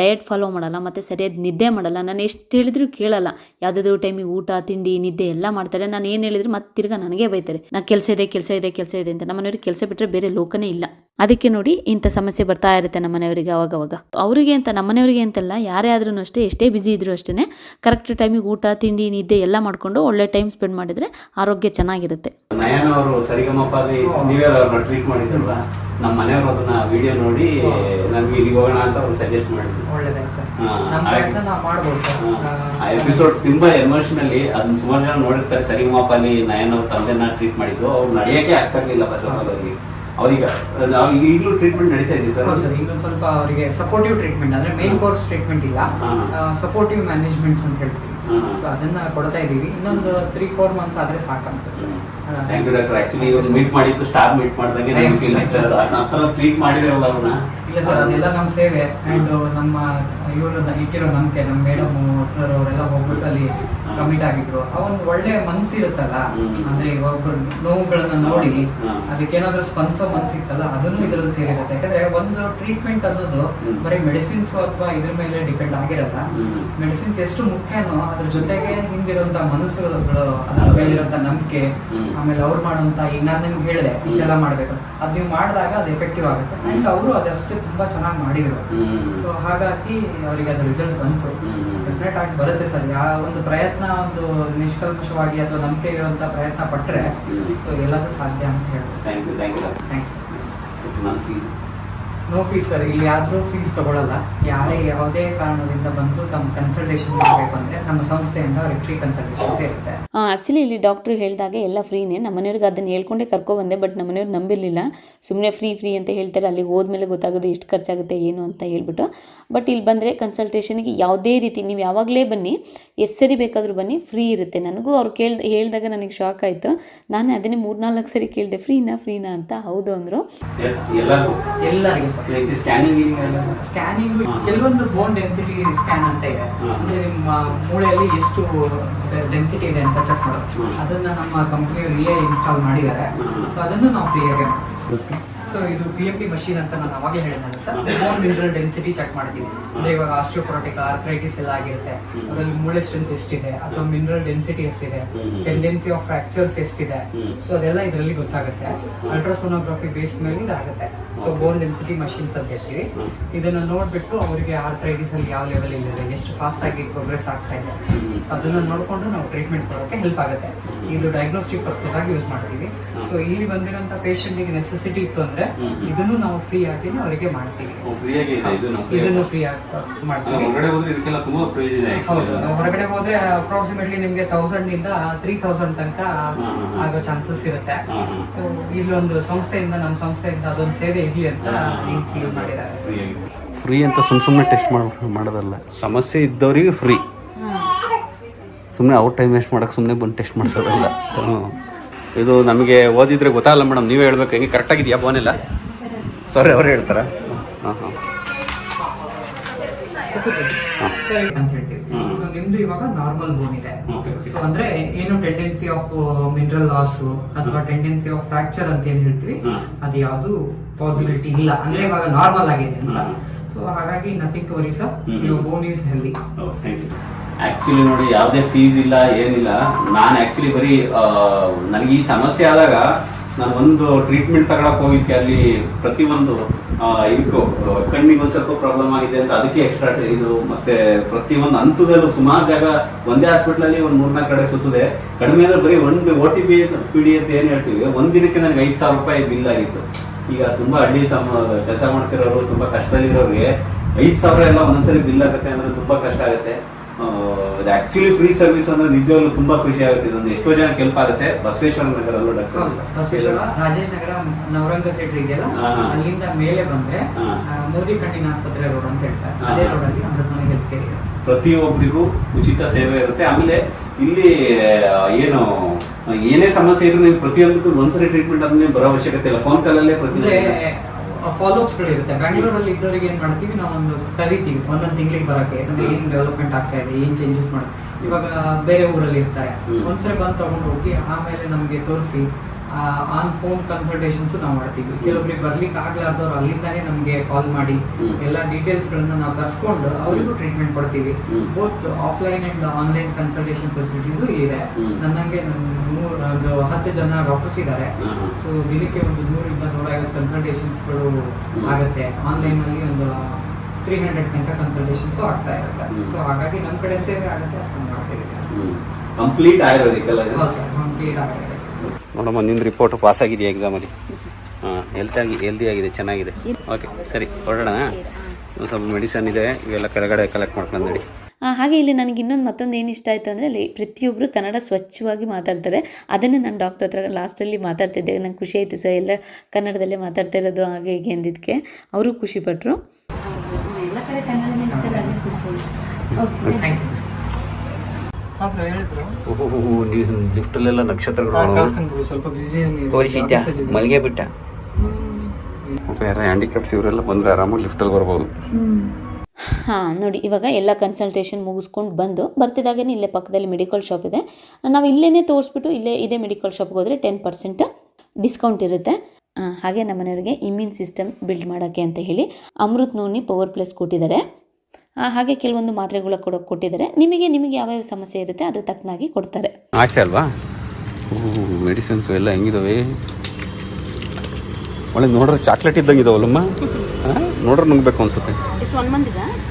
ಡಯಟ್ ಫಾಲೋ ಮಾಡಲ್ಲ ಮತ್ತು ಸರಿಯಾದ ನಿದ್ದೆ ಮಾಡಲ್ಲ. ನಾನು ಎಷ್ಟು ಹೇಳಿದ್ರು ಕೇಳಲ್ಲ. ಯಾವುದಾದ್ರು ಟೈಮಿಗೆ ಊಟ ತಿಂಡಿ ನಿದ್ದೆ ಎಲ್ಲ ಮಾಡ್ತಾರೆ. ನಾನು ಏನು ಹೇಳಿದ್ರು ಮತ್ತೆ ತಿರ್ಗಾ ನನಗೆ ಬೈತಾರೆ. ನಾ ಕೆಲಸ ಇದೆ ಕೆಲಸ ಇದೆ ಕೆಲಸ ಇದೆ ಅಂತ. ನಮ್ಮ ಮನೆಯವ್ರಿಗೆ ಕೆಲಸ ಬಿಟ್ಟರೆ ಬೇರೆ ಲೋಕನೇ ಇಲ್ಲ. ಅದಕ್ಕೆ ನೋಡಿ ಇಂಥ ಸಮಸ್ಯೆ ಬರ್ತಾ ಇರುತ್ತೆ ನಮ್ಮ ಮನೆಯವರಿಗೆ ಅವಾಗವಾಗ. ಅವರಿಗೆ ಅಂತ ನಮ್ಮ ಮನೆಯವರಿಗೆ ಅಂತಲ್ಲ ಯಾರೇ ಆದ್ರೂ ಅಷ್ಟೇ ಎಷ್ಟೇ ಬ್ಯುಸಿ ಇದ್ರೂ ಅಷ್ಟೇ ಕರೆಕ್ಟ್ ಟೈಮಿಗೆ ಊಟ ತಿಂಡಿ ನಿದ್ದೆ ಎಲ್ಲ ಮಾಡಿಕೊಂಡು ಒಳ್ಳೆ ಟೈಮ್ ಸ್ಪೆಂಡ್ ಮಾಡಿದರೆ ಆರೋಗ್ಯ ಚೆನ್ನಾಗಿರುತ್ತೆ. ಮಾಡಿದ್ರಲ್ಲ ನಮ್ಮ ಮನೆಯವರು ಅದನ್ನ ವಿಡಿಯೋ ನೋಡಿ ನಮ್ಗೆ ಇಲ್ಲಿ ಹೋಗೋಣ ಅಂತ ಅವ್ರು ಸಜೆಸ್ಟ್ ಮಾಡಿದ್ರು. ಆ ಎಪಿಸೋಡ್ ತುಂಬಾ ಎಮೋಷನಲಿ ಅದನ್ನ ಸುಮಾರು ಜನ ನೋಡಿರ್ತಾರೆ. ಸರಿ ಅಲ್ಲಿ ನಯನ್ ಅವ್ರ ತಂದೆನ ಟ್ರೀಟ್ ಮಾಡಿದ್ರು ಅವ್ರು ನಡೆಯಕ್ಕೆ ಆಗ್ತಾ ಇರ್ಲಿಲ್ಲ ಫಸ್ಟ್ ಆಫ್ ಆಲ್ ಅವ್ರಿಗೆ. ಈಗಲೂ ಟ್ರೀಟ್ಮೆಂಟ್ ನಡೀತಾ ಇದೆ ಸರ್ ಈಗ ಸ್ವಲ್ಪ ಅವರಿಗೆ ಸಪೋರ್ಟಿವ್ ಟ್ರೀಟ್ಮೆಂಟ್ ಅಂದ್ರೆ ಮೇನ್ ಕೋರ್ಸ್ ಟ್ರೀಟ್ಮೆಂಟ್ ಇಲ್ಲ. ಸಪೋರ್ಟಿವ್ ಮ್ಯಾನೇಜ್ಮೆಂಟ್ಸ್ ಅಂತ ಹೇಳ್ತೀವಿ. ಸೊ ಅದನ್ನ ಕೊಡ್ತಾ ಇದೀವಿ. ಇನ್ನೊಂದು ತ್ರೀ ಫೋರ್ ಮಂತ್ಸ್ ಆದ್ರೆ ಸಾಕು ಅನ್ಸುತ್ತೆ ಥ್ಯಾಂಕ್ ಯು ಡಾಕ್ಟರ್ ಆಕ್ಚುಲಿ ಇವ್ರು ಮೀಟ್ ಮಾಡಿತ್ತು ಸ್ಟಾರ್ ಮೀಟ್ ಮಾಡ್ದಂಗೆ ನಮ್ಗೆ ಫೀಲ್ ಆಗ್ತಾ ಇರೋದು. ಟ್ರೀಟ್ ಮಾಡಿದಿರಲ್ಲ ಅವ್ರನ್ನ. ಇಲ್ಲ ಸರ್ ಅದೆಲ್ಲ ನಮ್ಮ ಸೇವೆ. ಆ್ಯಂಡ್ ನಮ್ಮ ಇವರು ಇಟ್ಟಿರೋ ನಂಬಿಕೆ, ನಮ್ಮ ಮೇಡಮ್ ಸರ್ ಅವರೆಲ್ಲ ಹೋಗ್ಬಿಟ್ಟು ಅಲ್ಲಿ ಕಮಿಟ್ ಆಗಿದ್ರು ಅವನ್ ಒಂದು ಒಳ್ಳೆ ಮನ್ಸು ಇರುತ್ತಲ್ಲ ಅಂದ್ರೆ ಒಬ್ಬರು ನೋವುಗಳನ್ನ ನೋಡಿ ಅದಕ್ಕೆ ಅದಕ್ಕೇನಾದ್ರೂ ಸ್ಪಂದಿಸೋ ಮನ್ಸಿತ್ತಲ್ಲ ಅದನ್ನು ಇದರಲ್ಲಿ ಸೇರಿರುತ್ತೆ. ಯಾಕಂದ್ರೆ ಒಂದು ಟ್ರೀಟ್ಮೆಂಟ್ ಅನ್ನೋದು ಬರೀ ಮೆಡಿಸಿನ್ಸ್ ಅಥವಾ ಇದ್ರ ಮೇಲೆ ಡಿಪೆಂಡ್ ಆಗಿರಲ್ಲ. ಮೆಡಿಸಿನ್ಸ್ ಎಷ್ಟು ಮುಖ್ಯನೋ ಅದ್ರ ಜೊತೆಗೆ ಹಿಂದಿರುವಂತ ಮನಸ್ಸುಗಳು ಅದ್ರ ಮೇಲಿರುವಂತ ನಂಬಿಕೆ. ಆಮೇಲೆ ಅವ್ರು ಮಾಡುವಂತ ಈಗ ನಾನು ನಿಮ್ಗೆ ಹೇಳಿದೆ ಇಷ್ಟೆಲ್ಲ ಮಾಡ್ಬೇಕು. ಅದ್ ನೀವು ಮಾಡಿದಾಗ ಅದು ಎಫೆಕ್ಟಿವ್ ಆಗುತ್ತೆ. ಅಂಡ್ ಅವರು ಅದಷ್ಟೇ ತುಂಬಾ ಚೆನ್ನಾಗಿ ಮಾಡಿದ್ರು. ಸೊ ಹಾಗಾಗಿ ಅವರಿಗೆ ಅದು ರಿಸಲ್ಟ್ ಬಂತು. ಡೆಫಿನೆಟ್ ಆಗಿ ಬರುತ್ತೆ ಸರ್. ಯಾವ ಒಂದು ಪ್ರಯತ್ನ ಒಂದು ನಿಷ್ಕಲ್ಮಶವಾಗಿ ಅಥವಾ ನಂಬಿಕೆ ಇರುವಂತ ಪ್ರಯತ್ನ ಪಟ್ಟರೆ. ಸೊ ಎಲ್ಲದೂ ಸಾಧ್ಯ ಅಂತ ಹೇಳ್ಬೋದು. Thank you thank you thanks no fees sir ಇಲ್ಲಿ ಯಾವುದೂ ಫೀಸ್ ತಗೊಳ್ಳಲ್ಲ ಯಾರೇ ಯಾವುದೇ ಕಾರಣದಿಂದ ಬಂದು ತಮ್ಮ ಕನ್ಸಲ್ಟೇಷನ್ ಮಾಡಬೇಕು ಅಂದ್ರೆ ನಮ್ಮ ಸಂಸ್ಥೆಯಿಂದ ಅವ್ರಿಗೆ ಫ್ರೀ ಕನ್ಸಲ್ಟೇಷನ್ ಇರುತ್ತೆ ಆ್ಯಕ್ಚುಲಿ ಇಲ್ಲಿ ಡಾಕ್ಟ್ರು ಹೇಳಿದಾಗ ಎಲ್ಲ ಫ್ರೀನೇ ನಮ್ಮ ಮನೆಯವ್ರಿಗೆ ಅದನ್ನು ಹೇಳ್ಕೊಂಡೇ ಕರ್ಕೊಬಂದೆ ಬಟ್ ನಮ್ಮ ಮನೆಯವ್ರು ನಂಬಿರಲಿಲ್ಲ. ಸುಮ್ಮನೆ ಫ್ರೀ ಫ್ರೀ ಅಂತ ಹೇಳ್ತಾರೆ. ಅಲ್ಲಿಗೆ ಹೋದ್ಮೇಲೆ ಗೊತ್ತಾಗೋದು ಎಷ್ಟು ಖರ್ಚಾಗುತ್ತೆ ಏನು ಅಂತ ಹೇಳ್ಬಿಟ್ಟು. ಬಟ್ ಇಲ್ಲಿ ಬಂದರೆ ಕನ್ಸಲ್ಟೇಷನ್ಗೆ ಯಾವುದೇ ರೀತಿ ನೀವು ಯಾವಾಗಲೇ ಬನ್ನಿ ಎಷ್ಟು ಸರಿ ಬೇಕಾದರೂ ಬನ್ನಿ ಫ್ರೀ ಇರುತ್ತೆ. ನನಗೂ ಅವ್ರು ಕೇಳ್ದ ಹೇಳಿದಾಗ ನನಗೆ ಶಾಕ್ ಆಯಿತು. ನಾನು ಅದನ್ನೇ ಮೂರ್ನಾಲ್ಕು ಸರಿ ಕೇಳಿದೆ ಫ್ರೀನಾ ಫ್ರೀನಾ ಅಂತ. ಹೌದು ಅಂದರು. ಎಲ್ಲರಿಗೂ? ಸರ್ ಸ್ಕ್ಯಾನಿಂಗ್ ಸ್ಕ್ಯಾನಿಂಗ್ ಕೆಲವೊಂದು ಬೋನ್ ಡೆನ್ಸಿಟಿ ಸ್ಕ್ಯಾನ್ ಅಂತ ಇದೆ. ಅಂದ್ರೆ ನಿಮ್ಮ ಮೂಳೆಯಲ್ಲಿ ಎಷ್ಟು ಡೆನ್ಸಿಟಿ ಇದೆ ಅಂತ ಚೆಕ್ ಮಾಡೋದು. ಅದನ್ನ ನಮ್ಮ ಕಂಪ್ನಿಯವರು ಇಲ್ಲೇ ಇನ್ಸ್ಟಾಲ್ ಮಾಡಿದ್ದಾರೆ. ಸೊ ಅದನ್ನು ನಾವು ಫ್ರೀಯಾಗಿ ಮಾಡ್ತೀವಿ. ಸೊ ಇದು ಪಿ ಎಂ ಪಿ ಮಷೀನ್ ಅಂತ ನಾನು ಅವಾಗಲೇ ಹೇಳಿದ್ನಲ್ಲ sir. Bone mineral density check ಮಾಡ್ತೀವಿ ಅಂದ್ರೆ ಇವಾಗ ಆಸ್ಟ್ರೋಪೊರಾಟಿಕ್ ಆರ್ಥ್ರೈಟಿಸ್ ಎಲ್ಲ ಆಗಿರುತ್ತೆ. ಅದರಲ್ಲಿ ಮೂಳೆ ಸ್ಟ್ರೆಂತ್ ಎಷ್ಟಿದೆ ಅಥವಾ ಮಿನರಲ್ ಡೆನ್ಸಿಟಿ ಎಷ್ಟಿದೆ. ಟೆಂಡೆನ್ಸಿ ಆಫ್ ಫ್ರಾಕ್ಚರ್ಸ್ ಎಷ್ಟಿದೆ. ಸೊ ಅದೆಲ್ಲ ಇದರಲ್ಲಿ ಗೊತ್ತಾಗುತ್ತೆ ಅಲ್ಟ್ರಾಸೋನೋಗ್ರಫಿ ಬೇಸ್ ಮೇಲೆ ಇದಾಗುತ್ತೆ ಸೊ ಬೋನ್ ಡೆನ್ಸಿಟಿ ಮಷೀನ್ಸ್ ಅಂತ ಹೇಳ್ತೀವಿ ಇದನ್ನು ನೋಡ್ಬಿಟ್ಟು ಅವರಿಗೆ ಆರ್ಥರೈಟಿಸ್ ಅಲ್ಲಿ ಯಾವ ಲೆವೆಲ್ ಇದೆ ಎಷ್ಟು ಫಾಸ್ಟ್ ಆಗಿ ಪ್ರೋಗ್ರೆಸ್ ಆಗ್ತಾ ಇದೆ. ಅದನ್ನ ನೋಡ್ಕೊಂಡು ನಾವು ಟ್ರೀಟ್ಮೆಂಟ್ ಕೊಡೋಕೆ ಹೆಲ್ಪ್ ಆಗುತ್ತೆ. ಇದು ಡಯಾಗ್ನೋಸ್ಟಿಕ್ ಪರ್ಪಸ್ ಆಗಿ ಯೂಸ್ ಮಾಡ್ತೀವಿ. ಸೊ ಇಲ್ಲಿ ಬಂದಿರೋಂಥ ಪೇಷಂಟಿಗೆ ನೆಸೆಸಿಟಿ ಇತ್ತು ಅಂದ್ರೆ. ಇದನ್ನು ನಾವು ಫ್ರೀ ಆಗಿ ಅವರಿಗೆ ಮಾಡ್ತೀವಿ. ಇದನ್ನು ಫ್ರೀ ಆಗಿ. ಮಾಡ್ತೀವಿ. ಹೊರಗಡೆ ಹೋದ್ರೆ ಇದಕ್ಕೆಲ್ಲ ತುಂಬಾ ಪ್ರೈಸ್ ಇದೆ ಹೌದು ನಾವು ಹೊರಗಡೆ ಹೋದ್ರೆ ಅಪ್ರಾಕ್ಸಿಮೇಟ್ಲಿ ನಿಮ್ಗೆ ತೌಸಂಡ್ ಇಂದ ತ್ರೀ ತೌಸಂಡ್ ತನಕ. ಆಗೋ ಚಾನ್ಸಸ್ ಇರುತ್ತೆ. ಸೊ ಇಲ್ಲೊಂದು ಸಂಸ್ಥೆಯಿಂದ ನಮ್ಮ ಸಂಸ್ಥೆಯಿಂದ ಅದೊಂದು ಸೇವೆ ಇರ್ಲಿ ಅಂತ ಇನ್ಕ್ಲೂಡ್ ಮಾಡಿದ್ದಾರೆ. ಫ್ರೀ ಅಂತ ಸುಮ್ ಸುಮ್ಮನೆ ಟೆಸ್ಟ್ ಮಾಡಿ ಮಾಡೋದಲ್ಲ. ಸಮಸ್ಯೆ ಇದ್ದವರಿಗೆ ಫ್ರೀ ಸುಮ್ಮನೆ ಅವ್ರ ಟೈಮ್ ವೇಸ್ಟ್ ಮಾಡೋಕೆ ಸುಮ್ಮನೆ ಬಂದು ಟೆಸ್ಟ್ ಮಾಡಿಸೋದಲ್ಲ. ಇದು ನಮಗೆ ಓದಿದ್ರೆ ಗೊತ್ತಾಗಲ್ಲ ಮೇಡಮ್ ನೀವೇ ಹೇಳ್ಬೇಕು. ಹೆಂಗೆ ಕರೆಕ್ಟಾಗಿದೆಯಾ ಬೋನೆಲ್ಲ ಸಾರಿ ಅವ್ರು ಹೇಳ್ತಾರಾ? ಹಾಂ ಹಾಂ. ಸೊ ನಿಮ್ದು ಇವಾಗ ನಾರ್ಮಲ್ ಬೋನ್ ಇದೆ. ಸೊ ಅಂದ್ರೆ ಏನು ಟೆಂಡೆನ್ಸಿ ಆಫ್ ಮಿನರಲ್ ಲಾಸ್ ಅಥವಾ ಟೆಂಡೆನ್ಸಿ ಆಫ್ ಫ್ರಾಕ್ಚರ್ ಅಂತ ಏನ್ ಹೇಳ್ತೀವಿ? ಅದು ಯಾವುದು ಪಾಸಿಬಿಲಿಟಿ ಇಲ್ಲ. ಅಂದ್ರೆ ಇವಾಗ ನಾರ್ಮಲ್ ಆಗಿದೆ ಅಂತ. ಸೊ ಹಾಗಾಗಿ nothing to worry sir bone is healthy actually ನೋಡಿ, ಯಾವುದೇ ಫೀಸ್ ಇಲ್ಲ, ಏನಿಲ್ಲ. ನಾನು ಆ್ಯಕ್ಚುಲಿ ಬರೀ ನನಗೆ ಈ ಸಮಸ್ಯೆ ಆದಾಗ ನಾನು ಒಂದು ಟ್ರೀಟ್ಮೆಂಟ್ ತಗೊಳಕ್ಕೆ ಹೋಗಿದ್ದೆ ಅಲ್ಲಿ ಪ್ರತಿಯೊಂದು ಇದಕ್ಕೂ, ಕಣ್ಣಿಗೆ ಒಂದು ಸ್ವಲ್ಪ ಪ್ರಾಬ್ಲಮ್ ಆಗಿದೆ ಅಂತ ಅದಕ್ಕೆ ಎಕ್ಸ್ಟ್ರಾ ಇದು ಮತ್ತೆ ಪ್ರತಿಯೊಂದು ಹಂತದಲ್ಲೂ ಸುಮಾರು ಜಾಗ ಒಂದೇ ಹಾಸ್ಪಿಟ್ಲಲ್ಲಿ ಒಂದು ಮೂರ್ನಾಲ್ಕು ಕಡೆ ಸುತ್ತದೆ. ಕಡಿಮೆ ಅಂದ್ರೆ ಬರೀ ಒಂದು O T P P D ಅಂತ ಏನು ಹೇಳ್ತೀವಿ. ಒಂದ್ ದಿನಕ್ಕೆ ನನಗೆ ಐದು ಸಾವಿರ ರೂಪಾಯಿ ಬಿಲ್ ಆಗಿತ್ತು. ಈಗ ತುಂಬಾ ಹಳ್ಳಿ ಸಮ, ಕೆಲಸ ಮಾಡ್ತಿರೋರು, ತುಂಬಾ ಕಷ್ಟದಲ್ಲಿರೋರಿಗೆ ಐದು ಸಾವಿರ ಎಲ್ಲ ಒಂದೊಂದ್ಸರಿ ಬಿಲ್ ಆಗುತ್ತೆ ಅಂದ್ರೆ ತುಂಬಾ ಕಷ್ಟ ಆಗುತ್ತೆ. ಇದು ಆಕ್ಚುಲಿ ಫ್ರೀ ಸರ್ವಿಸ್ ಅಂದ್ರೆ ನಿಜವಾಗ್ಲೂ ತುಂಬಾ ಖುಷಿ ಆಗುತ್ತೆ. ಇದೊಂದು ಎಷ್ಟೋ ಜನ ಕೆಲ್ಪ್ ಆಗುತ್ತೆ. ಬಸವೇಶ್ವರ ನಗರ ಅಲ್ಲೂ ಡಾಕ್ಟರ್ ಬಸವೇಶ್ವರ ರಾಜೇಶ್ ನಗರ ನವರಂಗ ಥಿಯೇಟರ್ ಇದೆಯಲ್ಲ. ಅಲ್ಲಿಂದ ಮೇಲೆ ಬಂದ್ರೆ ಮೋದಿ ಕಣ್ಣಿನ ಆಸ್ಪತ್ರೆ ರೋಡ್ ಅಂತ ಹೇಳ್ತಾರೆ. ಅದೇ ರೋಡ್ ಅಲ್ಲಿ ಹೆಲ್ತ್ ಕೇರ್ ಪ್ರತಿಯೊಬ್ಬರಿಗೂ ಉಚಿತ ಸೇವೆ ಇರುತ್ತೆ. ಆಮೇಲೆ ಇಲ್ಲಿ ಏನು ಏನೇ ಸಮಸ್ಯೆ ಇದ್ರೂ ನೀವು ಪ್ರತಿಯೊಂದಕ್ಕೂ ಒಂದ್ಸರಿ ಟ್ರೀಟ್ಮೆಂಟ್ ಆದ್ಮೇಲೆ ಬರೋ ಅವಶ್ಯಕತೆ ಇಲ್ಲ. ಫೋನ್ ಕಾಲಲ್ಲೇ ಪ್ರತಿ ಅಂದ್ರೆ ಫಾಲೋಅಪ್ಸ್ಗಳು ಇರುತ್ತೆ. ಬೆಂಗಳೂರಲ್ಲಿ ಇದ್ದವರಿಗೆ ಏನು ಮಾಡ್ತೀವಿ ನಾವು ಒಂದು ಕರಿತೀವಿ. ಒಂದೊಂದು ತಿಂಗಳಿಗೆ ಬರಕ್ಕೆ. ಯಾಕಂದ್ರೆ ಏನ್ ಡೆವಲಪ್ಮೆಂಟ್ ಆಗ್ತಾ ಇದೆ ಏನ್ ಚೇಂಜಸ್ ಮಾಡಿ ಇವಾಗ ಬೇರೆ ಊರಲ್ಲಿ ಇರ್ತಾರೆ. ಒಂದ್ಸರಿ ಬಂದು ತಗೊಂಡು ಹೋಗಿ ಆಮೇಲೆ ನಮ್ಗೆ ತೋರಿಸಿ ಆನ್ ಫೋನ್ ಕನ್ಸಲ್ಟೇಷನ್ಸ್ ನಾವು ಮಾಡ್ತೀವಿ. ಕೆಲವೊಬ್ರಿಗೆ ಬರ್ಲಿಕ್ಕೆ ಆಗ್ಲಾರ್ದವ್ರು ಅಲ್ಲಿಂದಾನೇ ನಮ್ಗೆ ಕಾಲ್ ಮಾಡಿ. ಎಲ್ಲ ಡೀಟೇಲ್ಸ್ ಗಳನ್ನ ನಾವು ತರಿಸ್ಕೊಂಡು ಅವರಿಗೂ ಟ್ರೀಟ್ಮೆಂಟ್ ಕೊಡ್ತೀವಿ. Both offline and online consultation facilities ಇಲ್ಲಿದೆ ಹ್ಮ್. ನನ್ನಂಗೆ ಒಂದು ಹತ್ತು ಜನ ಡಾಕ್ಟರ್ಸ್ ಇದ್ದಾರೆ. ಸೊ ದಿನಕ್ಕೆ ಒಂದು ನೂರಿಂದ ನೂರೈವತ್ತು ಕನ್ಸಲ್ಟೇಷನ್ಸ್ಗಳು ಗಳು ಆಗುತ್ತೆ. ಆನ್ಲೈನ್ ಅಲ್ಲಿ ಒಂದು ತ್ರೀ ಹಂಡ್ರೆಡ್ ತನಕ ಕನ್ಸಲ್ಟೇಷನ್ಸ್ ಆಗ್ತಾ ಇರುತ್ತೆ. ಸೊ ಹಾಗಾಗಿ ನಮ್ ಕಡೆ ಸೇವೆ ಆಗುತ್ತೆ ಅಷ್ಟು ಮಾಡ್ತೀವಿ ಸರ್. ಕಂಪ್ಲೀಟ್ ಆಯುರ್ವೇದಿಕ್ ಅಲ್ಲ ಸರ್ ಕಂಪ್ಲೀಟ್ ಆಗುತ್ತೆ ನೋಡಮ್ಮ ನಿನ್ನ ರಿಪೋರ್ಟ್ ಪಾಸ್ ಆಗಿದೆಯಾ ಎಕ್ಸಾಮಲ್ಲಿ ಹಾಂ ಆಗಿ ಹೆಲ್ದಿ ಆಗಿದೆ ಚೆನ್ನಾಗಿದೆ. ಓಕೆ ಸರಿ ಹೊರಡೋಣ. ಒಂದು ಸ್ವಲ್ಪ ಮೆಡಿಸನ್ ಇದೆ ಇವೆಲ್ಲ ಕೆಳಗಡೆ ಕಲೆಕ್ಟ್ ಮಾಡ್ಕೊಂಡು ನಡಿ. ಆ, ಹಾಗೆ ಇಲ್ಲಿ ನನಗೆ ಇನ್ನೊಂದು ಮತ್ತೊಂದು ಏನು ಇಷ್ಟ ಆಯಿತು ಅಂದರೆ ಅಲ್ಲಿ ಪ್ರತಿಯೊಬ್ಬರು ಕನ್ನಡ ಸ್ವಚ್ಛವಾಗಿ ಮಾತಾಡ್ತಾರೆ. ಅದನ್ನೇ ನಾನು ಡಾಕ್ಟರ್ ಹತ್ರ ಲಾಸ್ಟಲ್ಲಿ ಮಾತಾಡ್ತಿದ್ದೆ. ನಂಗೆ ಖುಷಿ ಆಯಿತು ಸರ್ ಎಲ್ಲ ಕನ್ನಡದಲ್ಲೇ ಮಾತಾಡ್ತಾ ಇರೋದು ಹಾಗೆ ಹೀಗೆ ಅಂದಿದ್ದಕ್ಕೆ. ಅವರು ಖುಷಿಪಟ್ಟರು ಎಲ್ಲ ಕಡೆ ಖುಷಿ. ಓಹೋ ನೀವು ಲಿಫ್ಟಲ್ಲೆಲ್ಲ ನಕ್ಷತ್ರಗಳು ಸ್ವಲ್ಪ ಬಿಸಿ ಮಲ್ಗೆ ಬಿಟ್ಟ? ಬೇರೆ ಹ್ಯಾಂಡಿಕ್ಯಾಪ್ಸ್ ಇವರೆಲ್ಲ ಬಂದರೆ ಆರಾಮಾಗಿ ಲಿಫ್ಟಲ್ಲಿ ಬರ್ಬೋದು. ಹಾಂ ನೋಡಿ ಇವಾಗ ಎಲ್ಲ ಕನ್ಸಲ್ಟೇಷನ್ ಮುಗಿಸ್ಕೊಂಡು ಬಂದು ಬರ್ತಿದ್ದಾಗೇ ಇಲ್ಲೇ ಪಕ್ಕದಲ್ಲಿ ಮೆಡಿಕಲ್ ಶಾಪ್ ಇದೆ. ನಾವು ಇಲ್ಲೇ ತೋರಿಸ್ಬಿಟ್ಟು ಇಲ್ಲೇ ಇದೇ ಮೆಡಿಕಲ್ ಶಾಪ್ಗೆ ಹೋದರೆ ಟೆನ್ ಪರ್ಸೆಂಟ್ ಡಿಸ್ಕೌಂಟ್ ಇರುತ್ತೆ. ಹಾಗೆ ನಮ್ಮ ಮನೆಯವರಿಗೆ ಇಮ್ಯೂನ್ ಸಿಸ್ಟಮ್ ಬಿಲ್ಡ್ ಮಾಡೋಕ್ಕೆ ಅಂತ ಹೇಳಿ ಅಮೃತ್ ನೋನಿ ಪವರ್ ಪ್ಲಸ್ ಕೊಟ್ಟಿದ್ದಾರೆ. ಹಾಗೆ ಕೆಲವೊಂದು ಮಾತ್ರೆಗಳು ಕೂಡ ಕೊಟ್ಟಿದ್ದಾರೆ. ನಿಮಗೆ ನಿಮಗೆ ಯಾವ್ಯಾವ ಸಮಸ್ಯೆ ಇರುತ್ತೆ ಅದು ತಕ್ಕನಾಗಿ ಕೊಡ್ತಾರೆ. ಆಸೆ ಅಲ್ವಾ? ಮೆಡಿಸಿನ್ಸ್ ಎಲ್ಲ ಹೆಂಗಿದಾವೆ? ಒಳ್ಳೆ ನೋಡ್ರೆ ಚಾಕ್ಲೇಟ್ ಇದ್ದಂಗೆ ಇದಾವಲ್ಲಮ್ಮ ನೋಡ್ರೆ ನುಂಗ್ಬೇಕು ಅನ್ಸುತ್ತೆ.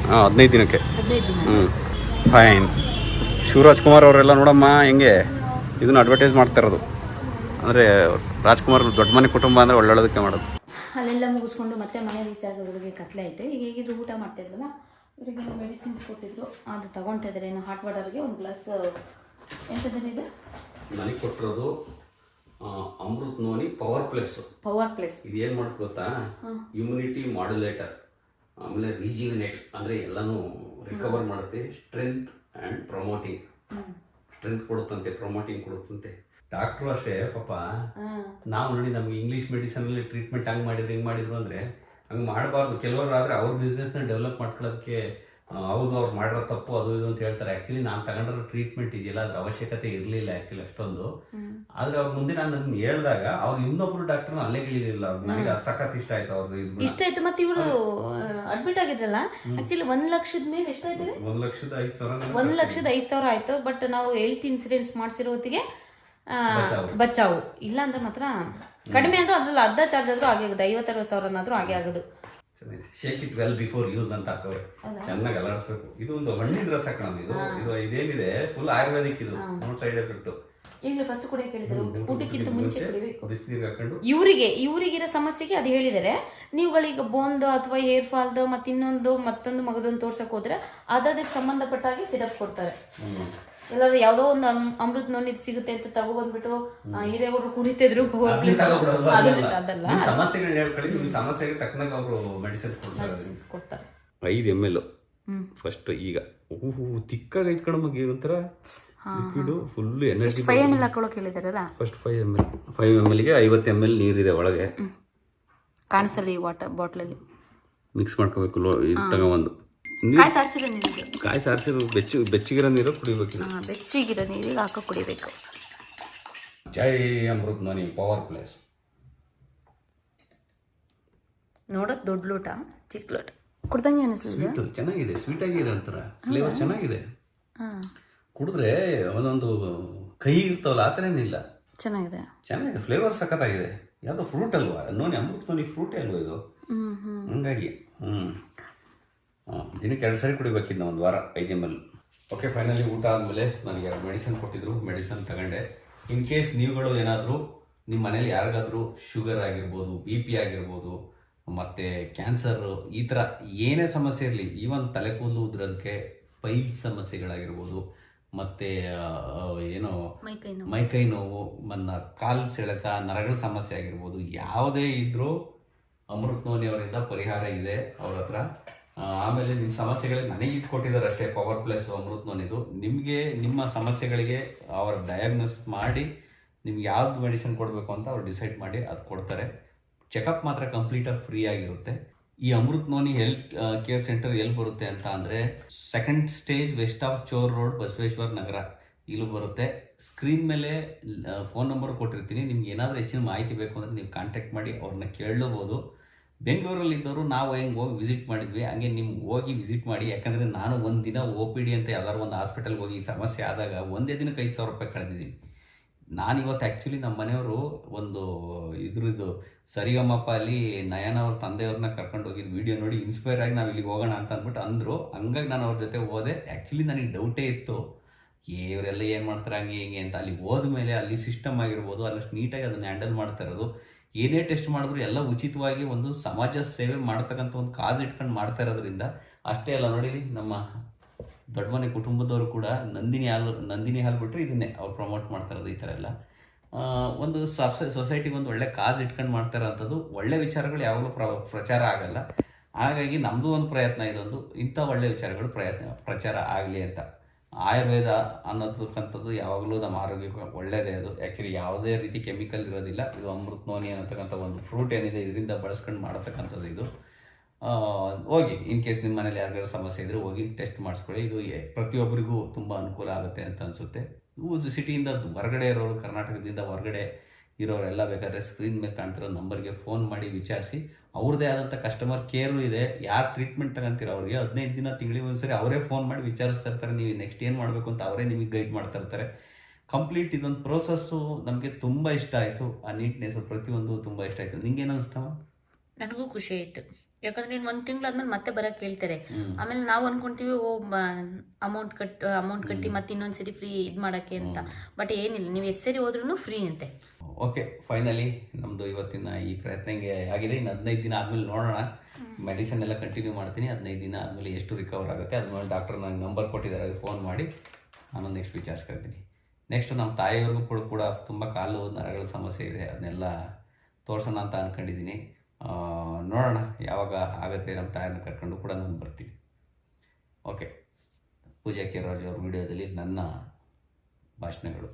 ಹಾಂ ಹದಿನೈದು ದಿನಕ್ಕೆ. ಹ್ಞೂ ಫೈನ್ ಶಿವರಾಜ್ ಕುಮಾರ್ ಅವರೆಲ್ಲ ನೋಡಮ್ಮ ಹೆಂಗೆ? ಇದನ್ನ ಅಡ್ವರ್ಟೈಸ್ ಮಾಡ್ತಾ ಇರೋದು. ಅಂದರೆ ರಾಜ್ಕುಮಾರ್ ದೊಡ್ಡ ಮನೆ ಕುಟುಂಬ ಅಂದರೆ ಒಳ್ಳೊಳ್ಳೋದಕ್ಕೆ ಮಾಡೋದು. ಅಲ್ಲೆಲ್ಲ ಮುಗಿಸ್ಕೊಂಡು ಮತ್ತೆ ಮನೆ ರೀಚ್ ಆಗೋದ್ರಿಗೆ ಕತ್ಲೆ ಆಯಿತು ಈಗ ಹೇಗಿದ್ರು ಊಟ ಮಾಡ್ತಿದ್ರಲ್ಲ ಇವರಿಗೆ ಮೆಡಿಸಿನ್ಸ್ ಕೊಟ್ಟಿದ್ರು. ಅದು ತಗೊಳ್ತಾ ಇದ್ದಾರೆ. ಏನು ಹಾಟ್ ವಾಟರ್ಗೆ ಒಂದು ಗ್ಲಾಸ್ ಎಂಥದ್ದಿದೆ ನನಗೆ ಕೊಟ್ಟಿರೋದು Amrut noni power plus power plus ಇದು ಏನು ಮಾಡ್ತು ಗೊತ್ತಾ? ಇಮ್ಯುನಿಟಿ ಮಾಡ್ಯುಲೇಟರ್ ಆಮೇಲೆ ರಿಜಿವಿನೇಟ್ ಅಂದರೆ ಎಲ್ಲನೂ ರಿಕವರ್ ಮಾಡುತ್ತೆ. ಸ್ಟ್ರೆಂತ್ ಆ್ಯಂಡ್ ಪ್ರಮೋಟಿಂಗ್ ಸ್ಟ್ರೆಂತ್ ಕೊಡುತ್ತಂತೆ ಪ್ರಮೋಟಿಂಗ್ ಕೊಡುತ್ತಂತೆ. ಡಾಕ್ಟ್ರು ಅಷ್ಟೇ ಪಾಪ. ನಾವು ನೋಡಿ ನಮ್ಗೆ ಇಂಗ್ಲೀಷ್ ಮೆಡಿಸನಲ್ಲಿ ಟ್ರೀಟ್ಮೆಂಟ್ ಹಂಗೆ ಮಾಡಿದ್ರು ಹಿಂಗೆ ಮಾಡಿದ್ರು ಅಂದರೆ ಹಂಗೆ ಮಾಡಬಾರ್ದು. ಕೆಲವರು ಆದರೆ ಅವ್ರ ಬಿಸ್ನೆಸ್ನ ಡೆವಲಪ್ ಮಾಡ್ಕೊಳ್ಳೋದಕ್ಕೆ ಹೌದು ಅವ್ರು ಮಾಡಿರೋ ತಪ್ಪು ಅದು ಇದು ಅಂತ ಹೇಳ್ತಾರೆ. ಆ್ಯಕ್ಚುಲಿ ನಾನು ತಗೊಂಡಿರೋ ಟ್ರೀಟ್ಮೆಂಟ್ ಇದೆಯಲ್ಲ ಅದ್ರ ಅವಶ್ಯಕತೆ ಇರಲಿಲ್ಲ ಆ್ಯಕ್ಚುಲಿ ಅಷ್ಟೊಂದು. ಆದರೆ ಅವ್ರ ಮುಂದೆ ನಾನು ಅದನ್ನ ಹೇಳಿದಾಗ ಅವ್ರು ಇನ್ನೊಬ್ರು ಡಾಕ್ಟರ್ನ ಅಲ್ಲೇ ಇಳಿದಿಲ್ಲ ನನಗೆ ಅದು ಸಖತ್ ಇಷ್ಟ ಆಯ್ತು ಅವ್ರದ್ದು ಇಷ್ಟ ಆಯ್ತು ಮತ್ತೆ ಇವರು ಅಡ್ಮಿಟ್ ಆಗಿದ್ರಲ್ಲ? ಆಕ್ಚುಲಿ ಒಂದ್ ಲಕ್ಷದ ಮೇಲೆ ಎಷ್ಟಾಯ್ತು ಒಂದು ಲಕ್ಷದ ಐದು ಸಾವಿರ ಒಂದ್ ಲಕ್ಷದ ಐದು ಸಾವಿರ ಆಯ್ತು ಬಟ್ ನಾವು ಹೆಲ್ತ್ ಇನ್ಸೂರೆನ್ಸ್ ಮಾಡಿಸಿರೋ ಹೊತ್ತಿಗೆ ಆ, ಬಚಾವು. ಬಚಾವು. ಇಲ್ಲ ಅಂದ್ರೆ ಮಾತ್ರ ಕಡಿಮೆ ಅಂದ್ರೆ ಅದ್ರಲ್ಲಿ ಅರ್ಧ ಚಾರ್ಜ್ ಆದ್ರೂ ಆಗೇ ಆಗುತ್ತೆ. ಐವತ್ತರವತ್ತು ಸಾವಿರನಾದ್ರೂ ಆಗೇ ಆಗೋದು. Shake it well before use ಅಂತ ಹಾಕವ್ರೆ ಚೆನ್ನಾಗಿ ಅಲರ್ಸ್ಬೇಕು ಇದು ಒಂದು ಹಣ್ಣಿನ ರಸ ಕಣ ಇದು. ಇದು ಇದೇನಿದೆ? ಫುಲ್ ಆಯುರ್ವೇದಿಕ್ ಇದು. ನೋ ಸೈಡ್ ಎಫೆಕ್ಟ್ ಈಗಲೇ ಫಸ್ಟ್ ಕುಡಿಯಕ್ಕೆ ಹೇಳಿದ್ರು ಊಟಕ್ಕಿಂತ ಮುಂಚೆ ಕುಡಿಬೇಕು. ಬಿಸಿನೀರು ಹಾಕೊಂಡು. ಇವರಿಗೆ ಇವರಿಗಿರೋ ಸಮಸ್ಯೆಗೆ ಅದು ಹೇಳಿದರೆ ನೀವುಗಳೀಗ ಬೋನ್ದು ಅಥವಾ ಹೇರ್ ಫಾಲ್ದು ಮತ್ತಿನ್ನೊಂದು ಮತ್ತೊಂದು ಮಗದೊಂದು ತೋರ್ಸಕ್ ಹೋದ್ರೆ ಅದಕ್ಕೆ ಸಂಬಂಧಪಟ್ಟ ಹಾಗೆ ಸಿರಪ್ ಕೊಡ್ತಾರೆ. ಎಲ್ಲಾದ್ರೂ ಯಾವುದೋ ಒಂದು ಅಮೃತ ಅಮೃತ್ ನೋನ್ ಇದು ಸಿಗುತ್ತೆ ಅಂತ ತಗೊಬಂದ್ಬಿಟ್ಟು ಹಿರಿಯವರು ಕುಡಿತಿದ್ರು ಅದಲ್ಲ. ಸಮಸ್ಯೆಗಳನ್ನ ಹೇಳ್ಕೊಳ್ಳಿ ನಿಮ್ ಸಮಸ್ಯೆಗೆ ತಕ್ಕನಾಗ ಅವರು ಮೆಡಿಸಿನ್ ಕೊಡ್ತಾರೆ. ಐದು ಎಂ ಎಲ್. ಫಸ್ಟ್ ಈಗ ಊಹು ತಿಕ್ಕಾಗ ಐತ್ ಕಣಮಗೆ ಒಂಥರ liquid full energy five M L ಹಾಕೊಳಕ್ ಹೇಳಿದಾರಲ್ಲ? First five M L five M ಎಲ್ಗೆ ಐವತ್ತು ಎಂ ಎಲ್ ನೀರಿದೆ ಒಳಗೆ. ಕಾಣಿಸಲಿ ಈ ವಾಟರ್ ಬಾಟ್ಲಲ್ಲಿ ಮಿಕ್ಸ್ ಮಾಡ್ಕೋಬೇಕು ಲೋ ಇದು ತಗೊಂಬಂದು. ನೀರು ಕಾಯಿ ಸಾರಿಸಿರೋ ನೀರು ಕಾಯಿ ಸಾರಿಸಿರೋ ಬೆಚ್ಚು ಬೆಚ್ಚಗಿರೋ ನೀರು ಕುಡಿಬೇಕು ಹಾಂ ಬೆಚ್ಚಗಿರೋ ನೀರಿಗೆ ಹಾಕೋ ಕುಡಿಬೇಕು. ಜೈ ಅಮೃತ್ ಮನಿ ಪವರ್ ಪ್ಲೇಸ್ ನೋಡಕ್ ದೊಡ್ಡ ಲೋಟ ಚಿಕ್ಕ ಲೋಟ. ಕುಡ್ದಂಗೆ ಅನಿಸ್ಲಿಲ್ಲ ಸ್ವೀಟ್ ಚೆನ್ನಾಗಿದೆ ಸ್ವೀಟ್ ಆಗಿದೆ ಅಂತಾರ. ಫ್ಲೇವರ್ ಚೆನ್ನಾಗಿದೆ. ಹಾಂ. ಕುಡಿದ್ರೆ ಒಂದೊಂದು ಕೈ ಇರ್ತಾವಲ್ಲ ಆ ಥರನಿಲ್ಲ ಚೆನ್ನಾಗಿದೆ. ಚೆನ್ನಾಗಿದೆ ಫ್ಲೇವರ್ ಸಖತ್ತಾಗಿದೆ. ಯಾವುದೋ ಫ್ರೂಟ್ ಅಲ್ವಾ? ನೋನಿ ಅಮೃತ್ ನೋನಿ ಫ್ರೂಟೇ ಅಲ್ವಾ ಇದು? ಹ್ಮ್ ಹ್ಮ್. ಹಂಗಾಗಿ ಹ್ಞೂ ದಿನಕ್ಕೆ ಎರಡು ಸರಿ ಕುಡಿಬೇಕಿದ್ದ ಒಂದು ವಾರ ಐದು ಎಂ ಎಲ್ ಓಕೆ ಫೈನಲಿ ಊಟ ಆದಮೇಲೆ ನನಗೆ ಎರಡು ಮೆಡಿಸಿನ್ ಕೊಟ್ಟಿದ್ರು. ಮೆಡಿಸಿನ್ ತಗೊಂಡೆ. ಇನ್ ಕೇಸ್ ನೀವುಗಳು ಏನಾದರೂ ನಿಮ್ಮ ಮನೇಲಿ ಯಾರಿಗಾದರೂ ಶುಗರ್ ಆಗಿರ್ಬೋದು ಬಿ ಪಿ ಆಗಿರ್ಬೋದು ಮತ್ತು ಕ್ಯಾನ್ಸರು ಈ ಥರ ಏನೇ ಸಮಸ್ಯೆ ಇರಲಿ ಈವನ್ ತಲೆ ಕೂದಲು ಉದ್ರೋದಕ್ಕೆ ಪೈಲ್ ಸಮಸ್ಯೆಗಳಾಗಿರ್ಬೋದು ಮತ್ತು ಏನೋ ಮೈಕೈ ನೋವು. ಮನ್ನ ಕಾಲು ಸೆಳೆತ ನರಗಳ ಸಮಸ್ಯೆ ಆಗಿರ್ಬೋದು ಯಾವುದೇ ಇದ್ದರೂ ಅಮೃತ್ ನೋನಿ ಅವರಿಂದ ಪರಿಹಾರ ಇದೆ ಅವ್ರ ಹತ್ರ. ಆಮೇಲೆ ನಿಮ್ಮ ಸಮಸ್ಯೆಗಳಿಗೆ ನನಗೆ ಇದು ಕೊಟ್ಟಿದ್ದಾರೆ ಅಷ್ಟೇ ಪವರ್ ಪ್ಲಸ್ ಅಮೃತ್ ನೋನಿದು ನಿಮಗೆ, ನಿಮ್ಮ ಸಮಸ್ಯೆಗಳಿಗೆ ಅವ್ರ ಡಯಾಗ್ನೋಸ್ ಮಾಡಿ, ನಿಮ್ಗೆ ಯಾವ್ದು ಮೆಡಿಸಿನ್ ಕೊಡಬೇಕು ಅಂತ ಅವ್ರು ಡಿಸೈಡ್ ಮಾಡಿ ಅದು ಕೊಡ್ತಾರೆ. ಚೆಕಪ್ ಮಾತ್ರ ಕಂಪ್ಲೀಟಾಗಿ ಫ್ರೀ ಆಗಿರುತ್ತೆ. ಈ Amrut noni health care center ಎಲ್ಲಿ ಬರುತ್ತೆ ಅಂತ ಅಂದರೆ second stage west of chord road Basaveshwara Nagar. ಇಲ್ಲೂ ಬರುತ್ತೆ. ಸ್ಕ್ರೀನ್ ಮೇಲೆ ಫೋನ್ ನಂಬರ್ ಕೊಟ್ಟಿರ್ತೀನಿ. ನಿಮ್ಗೆ ಏನಾದರೂ ಹೆಚ್ಚಿನ ಮಾಹಿತಿ ಬೇಕು ಅಂದರೆ ನೀವು ಕಾಂಟ್ಯಾಕ್ಟ್ ಮಾಡಿ ಅವ್ರನ್ನ ಕೇಳಬಹುದು ಬೆಂಗಳೂರಲ್ಲಿ ಇದ್ದವರು ನಾವು ಹೆಂಗೆ ಹೋಗಿ ವಿಸಿಟ್ ಮಾಡಿದ್ವಿ, ಹಂಗೆ ನಿಮ್ಗೆ ಹೋಗಿ ವಿಸಿಟ್ ಮಾಡಿ, ಯಾಕಂದರೆ ನಾನು ಒಂದು ದಿನ ಒ ಪಿ ಡಿ ಅಂತ ಯಾವ್ದಾದ್ರು ಒಂದು ಹಾಸ್ಪಿಟಲ್ಗೆ ಹೋಗಿ ಸಮಸ್ಯೆ ಆದಾಗ ಒಂದೇ ದಿನಕ್ಕೆ ಐದು ಸಾವಿರ ರೂಪಾಯಿ ಕಳೆದಿದ್ದೀನಿ. ನಾನು ಇವತ್ತು ಆ್ಯಕ್ಚುಲಿ ನಮ್ಮ ಮನೆಯವರು ಒಂದು ಇದ್ರದ್ದು ಸರಿಗಮ್ಮಪ್ಪ ಅಲ್ಲಿ ನಯನ ಅವ್ರ ತಂದೆಯವ್ರನ್ನ ಕರ್ಕೊಂಡು ಹೋಗಿದ್ದು ವಿಡಿಯೋ ನೋಡಿ ಇನ್ಸ್ಪೈರ್ ಆಗಿ ನಾವು ಇಲ್ಲಿಗೆ ಹೋಗೋಣ ಅಂತ ಅಂದ್ಬಿಟ್ಟು ಅಂದರು. ಹಂಗಾಗಿ ನಾನು ಅವ್ರ ಜೊತೆ ಹೋದೆ. ಆ್ಯಕ್ಚುಲಿ ನನಗೆ ಡೌಟೇ ಇತ್ತು. ಇವರೆಲ್ಲ ಏನು ಮಾಡ್ತಾರೆ, ಹಂಗೆ ಹಿಂಗೆ ಅಂತ. ಅಲ್ಲಿ ಹೋದ್ಮೇಲೆ ಅಲ್ಲಿ ಸಿಸ್ಟಮ್ ಆಗಿರ್ಬೋದು, ಅಲ್ಲಷ್ಟು ನೀಟಾಗಿ ಅದನ್ನ ಹ್ಯಾಂಡಲ್ ಮಾಡ್ತಾ ಇರೋದು. ಏನೇ ಟೆಸ್ಟ್ ಮಾಡಿದ್ರು ಎಲ್ಲ ಉಚಿತವಾಗಿ ಒಂದು ಸಮಾಜ ಸೇವೆ ಮಾಡ್ತಕ್ಕಂಥ ಒಂದು ಕಾಜ್ ಇಟ್ಕೊಂಡು ಮಾಡ್ತಾ ಇರೋದ್ರಿಂದ ಅಷ್ಟೇ ಅಲ್ಲ ನೋಡಿ ನಮ್ಮ ದೊಡ್ಡ ಮನೆ ಕುಟುಂಬದವರು ಕೂಡ ನಂದಿನಿ ಹಾಲು ನಂದಿನಿ ಹಾಲು ಬಿಟ್ಟರೆ ಇದನ್ನೇ ಅವ್ರು ಪ್ರಮೋಟ್ ಮಾಡ್ತಾ ಇರೋದು ಈ ಥರ ಎಲ್ಲ. ಒಂದು ಸೊಸೈಟಿಗೆ ಒಂದು ಒಳ್ಳೆ ಕಾಜ್ ಇಟ್ಕೊಂಡು ಮಾಡ್ತಾ ಇರೋಂಥದ್ದು ಒಳ್ಳೆ ವಿಚಾರಗಳು ಯಾವಾಗಲೂ ಪ್ರ, ಪ್ರಚಾರ ಆಗಲ್ಲ. ಹಾಗಾಗಿ ನಮ್ಮದು ಒಂದು ಪ್ರಯತ್ನ ಇದೊಂದು ಇಂಥ ಒಳ್ಳೆ ವಿಚಾರಗಳು ಪ್ರಯತ್ನ, ಪ್ರಚಾರ ಆಗಲಿ ಅಂತ. ಆಯುರ್ವೇದ ಅನ್ನೋದಕ್ಕಂಥದ್ದು ಯಾವಾಗಲೂ ನಮ್ಮ ಆರೋಗ್ಯಕ್ಕೆ ಒಳ್ಳೆಯದೇ ಅದು. ಆ್ಯಕ್ಚುಲಿ ಯಾವುದೇ ರೀತಿ ಕೆಮಿಕಲ್ ಇರೋದಿಲ್ಲ. ಇದು ಅಮೃತ ನೋನಿ ಅನ್ನತಕ್ಕಂಥ ಒಂದು ಫ್ರೂಟ್ ಏನಿದೆ, ಇದರಿಂದ ಬಳಸ್ಕೊಂಡು ಮಾಡತಕ್ಕಂಥದ್ದು ಇದು. ಹೋಗಿ, ಇನ್ ಕೇಸ್ ನಿಮ್ಮ ಮನೇಲಿ ಯಾರಿಗಾರು ಸಮಸ್ಯೆ ಇದ್ದರೆ ಹೋಗಿ ಟೆಸ್ಟ್ ಮಾಡಿಸ್ಕೊಳ್ಳಿ. ಇದು ಪ್ರತಿಯೊಬ್ಬರಿಗೂ ತುಂಬ ಅನುಕೂಲ ಆಗುತ್ತೆ ಅಂತ ಅನಿಸುತ್ತೆ. ಇವು ಸಿಟಿಯಿಂದ ಹೊರಗಡೆ ಇರೋರು, ಕರ್ನಾಟಕದಿಂದ ಹೊರಗಡೆ ಇರೋರೆಲ್ಲ ಬೇಕಾದ್ರೆ ಸ್ಕ್ರೀನ್ ಮೇಲೆ ಕಾಣ್ತಿರೋ ನಂಬರ್ಗೆ ಫೋನ್ ಮಾಡಿ ವಿಚಾರಿಸಿ. ಅವ್ರದ್ದೇ ಆದಂಥ ಕಸ್ಟಮರ್ ಕೇರು ಇದೆ. ಯಾರು ಟ್ರೀಟ್ಮೆಂಟ್ ತಗೊಂತೀರ ಅವ್ರಿಗೆ? ಹದಿನೈದು ದಿನ ತಿಂಗಳಿಗೆ ಒಂದ್ಸರಿ ಅವರೇ ಫೋನ್ ಮಾಡಿ ವಿಚಾರಿಸ್ತಾ ಇರ್ತಾರೆ. ನೀವು ನೆಕ್ಸ್ಟ್ ಏನು ಮಾಡಬೇಕು ಅಂತ ಅವರೇ ನಿಮಗೆ ಗೈಡ್ ಮಾಡ್ತಾ ಇರ್ತಾರೆ. ಕಂಪ್ಲೀಟ್ ಇದೊಂದು ಪ್ರೋಸೆಸ್ಸು ನಮಗೆ ತುಂಬ ಇಷ್ಟ ಆಯಿತು. ಆ ನೀಟ್ನೆಸ್ಸು ಪ್ರತಿಯೊಂದು ತುಂಬ ಇಷ್ಟ ಆಯಿತು. ನಿಂಗೆ ಏನು ಅನಿಸ್ತವ ನನಗೂ ಖುಷಿ ಆಯಿತು. ಯಾಕಂದ್ರೆ ನೀನು ಒಂದು ತಿಂಗಳಾದ್ಮೇಲೆ ಮತ್ತೆ ಬರೋಕೆ ಹೇಳ್ತಾರೆ. ಆಮೇಲೆ ನಾವು ಅನ್ಕೊಂತೀವಿ ಓ ಅಮೌಂಟ್ ಕಟ್ ಅಮೌಂಟ್ ಕಟ್ಟಿ ಮತ್ತೆ ಇನ್ನೊಂದು ಸರಿ ಫ್ರೀ ಇದು ಮಾಡೋಕ್ಕೆ ಅಂತ. ಬಟ್ ಏನಿಲ್ಲ. ನೀವು ಎಷ್ಟು ಸರಿ ಹೋದ್ರೂ ಫ್ರೀ ಅಂತೆ. ಓಕೆ ಫೈನಲಿ ನಮ್ಮದು ಇವತ್ತಿನ ಈ ಪ್ರಯತ್ನ ಹಿಂಗೆ ಆಗಿದೆ. ಇನ್ನು ಹದಿನೈದು ದಿನ ಆದಮೇಲೆ ನೋಡೋಣ. ಮೆಡಿಸಿನ್ ಎಲ್ಲ ಕಂಟಿನ್ಯೂ ಮಾಡ್ತೀನಿ. ಹದಿನೈದು ದಿನ ಆದಮೇಲೆ ಎಷ್ಟು ರಿಕವರ್ ಆಗುತ್ತೆ ಅದ್ಮೇಲೆ ಡಾಕ್ಟರ್ ನನಗೆ ನಂಬರ್ ಕೊಟ್ಟಿದ್ದಾರೆ ಫೋನ್ ಮಾಡಿ ನಾನು ನೆಕ್ಸ್ಟ್ ವಿಚಾರಿಸ್ಕೊಳ್ತೀನಿ ನೆಕ್ಸ್ಟ್ ನಮ್ಮ ತಾಯಿಯವ್ರಿಗೂ ಕೂಡ ಕೂಡ ತುಂಬ ಕಾಲು ನರಗಳ ಸಮಸ್ಯೆ ಇದೆ. ಅದನ್ನೆಲ್ಲ ತೋರಿಸೋಣ ಅಂತ ಅಂದ್ಕೊಂಡಿದ್ದೀನಿ ನೋಡೋಣ ಯಾವಾಗ ಆಗುತ್ತೆ ನಮ್ಮ ತಾಯಿನ ಕರ್ಕೊಂಡು ಕೂಡ ನಾನು ಬರ್ತೀನಿ. ಓಕೆ ಪೂಜಾ ಕೆರಾಜ್ ಅವ್ರ ವಿಡಿಯೋದಲ್ಲಿ ನನ್ನ ಭಾಷಣಗಳು.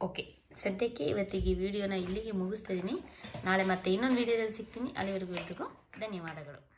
ಓಕೆ ಸದ್ಯಕ್ಕೆ ಇವತ್ತಿಗೆ ವಿಡಿಯೋನ ಇಲ್ಲಿಗೆ ಮುಗಿಸ್ತಿದ್ದೀನಿ ನಾಳೆ ಮತ್ತೆ ಇನ್ನೊಂದು ವಿಡಿಯೋದಲ್ಲಿ ಸಿಗ್ತೀನಿ. ಅಲ್ಲಿವರೆಗೂ ಎಲ್ರಿಗೂ ಧನ್ಯವಾದಗಳು.